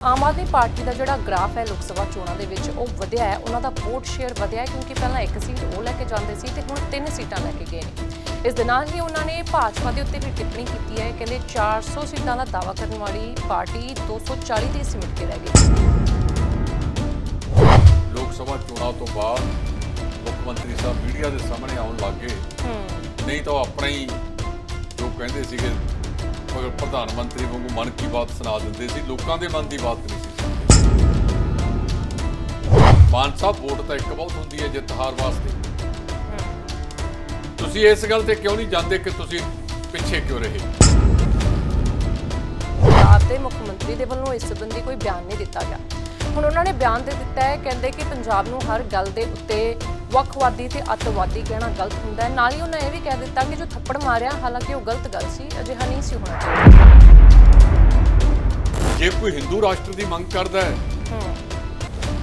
Aam Aadmi party ਦਾ ਜਿਹੜਾ graph ਹੈ ਲੋਕ ਸਭਾ ਚੋਣਾਂ ਦੇ ਵਿੱਚ ਉਹ ਵਧਿਆ ਹੈ। ਉਹਨਾਂ ਦਾ ਵੋਟ ਸ਼ੇਅਰ ਵਧਿਆ ਹੈ ਕਿਉਂਕਿ ਪਹਿਲਾਂ ਇੱਕ ਸੀਟ ਉਹ ਲੈ ਕੇ ਜਾਂਦੇ ਸੀ ਤੇ ਹੁਣ ਤਿੰਨ ਸੀਟਾਂ ਲੈ ਕੇ ਗਏ ਨੇ। ਇਸ ਦੇ ਨਾਲ ਹੀ ਉਹਨਾਂ ਨੇ ਭਾਜਪਾ ਦੇ ਉੱਤੇ ਵੀ ਟਿੱਪਣੀ ਕੀਤੀ ਹੈ। ਕਹਿੰਦੇ 400 ਸੀਟਾਂ ਦਾ ਦਾਅਵਾ ਕਰਨ ਵਾਲੀ ਪਾਰਟੀ 240 ਤੇ ਸਿਮਟ ਕੇ ਰਹਿ ਗਈ। ਲੋਕ ਸਭਾ ਚੋਣਾਂ ਤੋਂ ਬਾਅਦ ਮੁੱਖ ਮੰਤਰੀ ਸਾਹਿਬ ਮੀਡੀਆ ਦੇ ਸਾਹਮਣੇ ਆਉਣ ਲੱਗੇ ਨਹੀਂ ਤਾਂ ਆਪਣਾ ਹੀ ਜੋ ਕਹਿੰਦੇ ਸੀਗੇ ਮਗਰ ਪ੍ਰਧਾਨ ਮੰਤਰੀ ਵਾਂਗੂ ਮਨ ਕੀ ਬਾਤ ਸੁਣਾ ਦਿੰਦੇ ਸੀ, ਲੋਕਾਂ ਦੇ ਮਨ ਦੀ ਬਾਤ ਨਹੀਂ ਸੀ ਮਾਨ ਸਾਹਿਬ, ਵੋਟ ਤਾਂ ਇੱਕ ਬਹੁਤ ਹੁੰਦੀ ਹੈ ਜਿੱਤ ਹਾਰ ਵਾਸਤੇ। ਤੁਸੀਂ ਇਸ ਗੱਲ ਤੇ ਕਿਉਂ ਨਹੀਂ ਜਾਂਦੇ ਕਿ ਤੁਸੀਂ ਪਿੱਛੇ ਕਿਉਂ ਰਹੇ? ਪੰਜਾਬ ਦੇ ਮੁੱਖ ਮੰਤਰੀ ਦੇ ਵੱਲੋਂ ਇਸ ਸੰਬੰਧੀ ਕੋਈ ਬਿਆਨ ਨਹੀਂ ਦਿੱਤਾ ਗਿਆ। ਹੁਣ ਉਹਨਾਂ ਨੇ ਬਿਆਨ ਦੇ ਦਿੱਤਾ ਹੈ, ਕਹਿੰਦੇ ਕਿ ਪੰਜਾਬ ਨੂੰ ਹਰ ਗੱਲ ਦੇ ਉੱਤੇ ਵੱਖਵਾਦੀ ਤੇ ਅੱਤਵਾਦੀ ਕਹਿਣਾ ਗਲਤ ਹੁੰਦਾ ਹੈ। ਨਾਲ ਹੀ ਉਹਨਾਂ ਇਹ ਵੀ ਕਹਿ ਦਿੱਤਾ ਕਿ ਜੋ ਥੱਪੜ ਮਾਰਿਆ ਹਾਲਾਂਕਿ ਉਹ ਗਲਤ ਗੱਲ ਸੀ ਅਜਿਹਾ ਨਹੀਂ ਸੀ ਹੋਣਾ ਚਾਹੀਦਾ। ਜੇ ਕੋਈ ਹਿੰਦੂ ਰਾਸ਼ਟਰ ਦੀ ਮੰਗ ਕਰਦਾ ਹੈ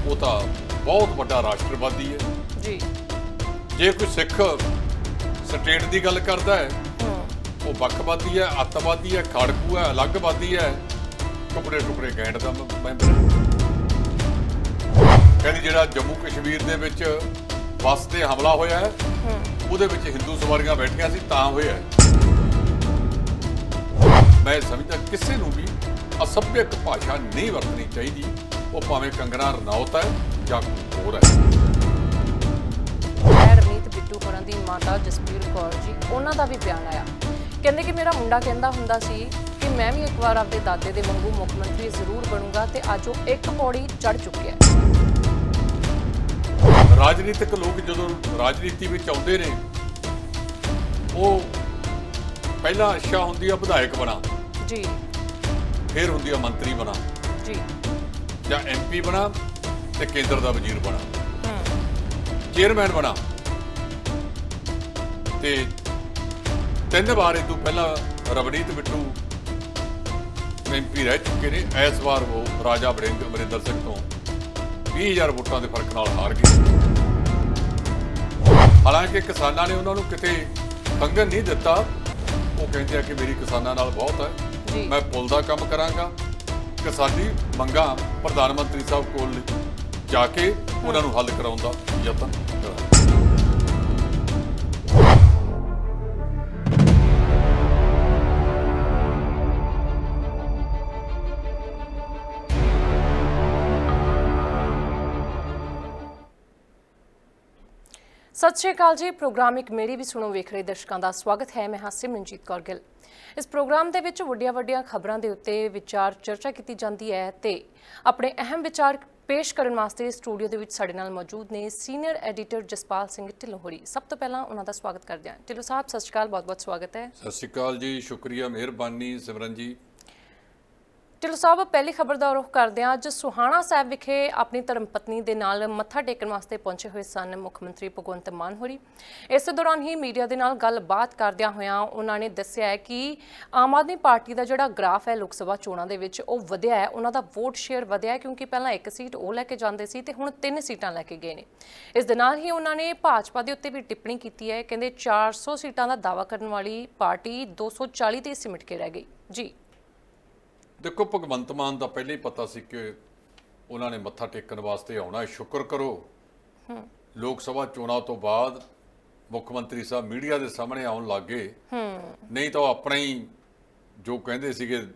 ਉਹ ਤਾਂ ਬਹੁਤ ਵੱਡਾ ਰਾਸ਼ਟਰਵਾਦੀ ਹੈ। ਜੀ। ਜੇ ਕੋਈ ਸਿੱਖ ਸਟੇਟ ਦੀ ਗੱਲ ਕਰਦਾ ਹੈ ਉਹ ਵੱਖਵਾਦੀ ਹੈ ਅੱਤਵਾਦੀ ਹੈ ਖਾੜਕੂ ਹੈ ਅਲੱਗਵਾਦੀ ਹੈ ਟੁਕੜੇ ਟੁਕੜੇ ਗੈਂਡ ਦਾ ਮ- ਮੈਂਬਰ ਕਹਿੰਦੀ ਜਿਹੜਾ ਜੰਮੂ ਕਸ਼ਮੀਰ ਦੇ ਵਿੱਚ ਬੱਸ ਤੇ ਹਮਲਾ ਹੋਇਆ ਹੈ। ਉਹਦੇ ਵਿੱਚ ਹਿੰਦੂ ਸਵਾਰੀਆਂ ਬੈਠੀਆਂ ਸੀ ਤਾਂ ਹੋਇਆ ਹੈ। ਮੈਂ ਸਮਝਦਾ ਕਿਸੇ ਨੂੰ ਵੀ ਅਸਭਿਅਕ ਭਾਸ਼ਾ ਨਹੀਂ ਵਰਤਣੀ ਚਾਹੀਦੀ। ਉਹ ਭਾਵੇਂ ਕੰਗਣਾ ਰਣੌਤ ਹੈ ਜਾਂ ਕੋਈ ਹੋਰ ਹੈ। ਰਮਨੀਤ ਬਿੱਟੂ ਹੋਰਾਂ ਦੀ ਮਾਤਾ ਜਸਪੀਰ ਕੌਰ ਜੀ ਉਹਨਾਂ ਦਾ ਵੀ ਬਿਆਨ ਆਇਆ। ਕਹਿੰਦੇ ਕਿ ਮੇਰਾ ਮੁੰਡਾ ਕਹਿੰਦਾ ਹੁੰਦਾ ਸੀ ਕਿ ਮੈਂ ਵੀ ਇੱਕ ਵਾਰ ਆਪਦੇ ਦਾਦੇ ਦੇ ਵਾਂਗੂ ਮੁੱਖ ਮੰਤਰੀ ਜ਼ਰੂਰ ਬਣੂੰਗਾ ਤੇ ਅੱਜ ਉਹ ਇੱਕ ਪੌੜੀ ਚੜ ਚੁੱਕਿਆ ਹੈ। ਰਾਜਨੀਤਿਕ ਲੋਕ ਜਦੋਂ ਰਾਜਨੀਤੀ ਵਿੱਚ ਆਉਂਦੇ ਨੇ ਉਹ ਪਹਿਲਾਂ ਇੱਛਾ ਹੁੰਦੀ ਆ ਵਿਧਾਇਕ ਬਣਾ ਜੀ। ਫਿਰ ਹੁੰਦੀ ਆ ਮੰਤਰੀ ਬਣਾ ਜੀ। ਜਾਂ ਐਮਪੀ ਬਣਾ ਤੇ ਕੇਂਦਰ ਦਾ ਵਜ਼ੀਰ ਬਣਾ ਹੂੰ। ਚੇਅਰਮੈਨ ਬਣਾ ਤੇ ਤਿੰਨ ਵਾਰ ਇਹ ਤੋਂ ਪਹਿਲਾਂ ਰਵਨੀਤ ਬਿੱਟੂ ਐਮਪੀ ਰਹਿ ਚੁੱਕੇ ਨੇ। ਇਸ ਵਾਰ ਉਹ ਰਾਜਾ ਅਮਰਿੰਦਰ ਸਿੰਘ ਤੋਂ 20000 ਵੋਟਾਂ ਦੇ ਫ਼ਰਕ ਨਾਲ ਹਾਰ ਗਏ। ਹਾਲਾਂਕਿ ਕਿਸਾਨਾਂ ਨੇ ਉਹਨਾਂ ਨੂੰ ਕਿਤੇ ਖੰਗਨ ਨਹੀਂ ਦਿੱਤਾ। ਉਹ ਕਹਿੰਦੇ ਆ ਕਿ ਮੇਰੀ ਕਿਸਾਨਾਂ ਨਾਲ ਬਹੁਤ ਹੈ। ਮੈਂ ਪੁੱਲ ਦਾ ਕੰਮ ਕਰਾਂਗਾ। ਕਿਸਾਨੀ ਮੰਗਾਂ ਪ੍ਰਧਾਨ ਮੰਤਰੀ ਸਾਹਿਬ ਕੋਲ ਜਾ ਕੇ ਉਹਨਾਂ ਨੂੰ ਹੱਲ ਕਰਾਉਣ ਦਾ ਯਤਨ ਕਰਾਂਗਾ। ਸਤਿ ਸ਼੍ਰੀ ਅਕਾਲ ਜੀ। ਪ੍ਰੋਗਰਾਮ ਇੱਕ ਮੇਰੀ ਵੀ ਸੁਣੋ, ਵੇਖ ਰਹੇ ਦਰਸ਼ਕਾਂ ਦਾ ਸਵਾਗਤ ਹੈ। ਮੈਂ ਹਾਂ ਸਿਮਰਨਜੀਤ ਕੌਰ ਗਿੱਲ। ਇਸ ਪ੍ਰੋਗਰਾਮ ਦੇ ਵਿੱਚ ਵੱਡੀਆਂ ਵੱਡੀਆਂ ਖਬਰਾਂ ਦੇ ਉੱਤੇ ਵਿਚਾਰ ਚਰਚਾ ਕੀਤੀ ਜਾਂਦੀ ਹੈ ਤੇ ਆਪਣੇ ਅਹਿਮ ਵਿਚਾਰ ਪੇਸ਼ ਕਰਨ ਵਾਸਤੇ ਸਟੂਡੀਓ ਦੇ ਵਿੱਚ ਸਾਡੇ ਨਾਲ ਮੌਜੂਦ ਨੇ ਸੀਨੀਅਰ ਐਡੀਟਰ ਜਸਪਾਲ ਸਿੰਘ ਢਿੱਲੋਂ ਹੋਰੀ ਸਭ ਤੋਂ ਪਹਿਲਾਂ ਉਹਨਾਂ ਦਾ ਸਵਾਗਤ ਕਰਦੇ ਹਾਂ। ਢਿੱਲੋਂ ਸਾਹਿਬ, ਸਤਿ ਸ਼੍ਰੀ ਅਕਾਲ। ਬਹੁਤ-ਬਹੁਤ ਸਵਾਗਤ ਹੈ। ਸਤਿ ਸ਼੍ਰੀ ਅਕਾਲ ਜੀ। ਸ਼ੁਕਰੀਆ, ਮਿਹਰਬਾਨੀ ਸਿਮਰਨ ਜੀ। ਢਿੱਲੋਂ ਸਾਹਿਬ, ਪਹਿਲੀ ਖਬਰ ਦਾ ਰੁਖ ਕਰਦੇ ਹਾਂ। ਅੱਜ ਸੁਹਾਣਾ ਸਾਹਿਬ ਵਿਖੇ ਆਪਣੀ ਧਰਮ ਪਤਨੀ ਦੇ ਨਾਲ ਮੱਥਾ ਟੇਕਣ ਵਾਸਤੇ ਪਹੁੰਚੇ ਹੋਏ ਸਨ ਮੁੱਖ ਮੰਤਰੀ ਭਗਵੰਤ ਮਾਨ ਹੋਰੀ। ਇਸ ਦੌਰਾਨ ਹੀ ਮੀਡੀਆ ਦੇ ਨਾਲ ਗੱਲਬਾਤ ਕਰਦਿਆਂ ਹੋਇਆਂ ਉਹਨਾਂ ਨੇ ਦੱਸਿਆ ਹੈ ਕਿ ਆਮ ਆਦਮੀ ਪਾਰਟੀ ਦਾ ਜਿਹੜਾ ਗ੍ਰਾਫ ਹੈ ਲੋਕ ਸਭਾ ਚੋਣਾਂ ਦੇ ਵਿੱਚ, ਉਹ ਵਧਿਆ ਹੈ। ਉਹਨਾਂ ਦਾ ਵੋਟ ਸ਼ੇਅਰ ਵਧਿਆ ਹੈ ਕਿਉਂਕਿ ਪਹਿਲਾਂ ਇੱਕ ਸੀਟ ਉਹ ਲੈ ਕੇ ਜਾਂਦੇ ਸੀ ਤੇ ਹੁਣ ਤਿੰਨ ਸੀਟਾਂ ਲੈ ਕੇ ਗਏ ਨੇ। ਇਸ ਦੇ ਨਾਲ ਹੀ ਉਹਨਾਂ ਨੇ ਭਾਜਪਾ ਦੇ ਉੱਤੇ ਵੀ ਟਿੱਪਣੀ ਕੀਤੀ ਹੈ। ਕਹਿੰਦੇ 400 ਸੀਟਾਂ ਦਾ ਦਾਅਵਾ ਕਰਨ ਵਾਲੀ ਪਾਰਟੀ 240 ਤੇ ਸਿਮਟ ਕੇ ਰਹਿ ਗਈ। ਜੀ। ਦੇਖੋ ਭਗਵੰਤ ਮਾਨ ਦਾ ਪਹਿਲੇ ਹੀ ਪਤਾ ਸੀ ਕਿ ਉਹਨਾਂ ਨੇ ਮੱਥਾ ਟੇਕਣ ਵਾਸਤੇ ਆਉਣਾ ਹੈ। ਸ਼ੁਕਰ ਕਰੋ। ਲੋਕ ਸਭਾ ਚੋਣਾਂ ਤੋਂ ਬਾਅਦ ਮੁੱਖ ਮੰਤਰੀ ਸਾਹਿਬ ਮੀਡੀਆ ਦੇ ਸਾਹਮਣੇ ਆਉਣ ਲੱਗੇ। ਨਹੀਂ ਤਾਂ ਉਹ ਆਪਣਾ ਹੀ ਜੋ ਕਹਿੰਦੇ ਸੀਗੇ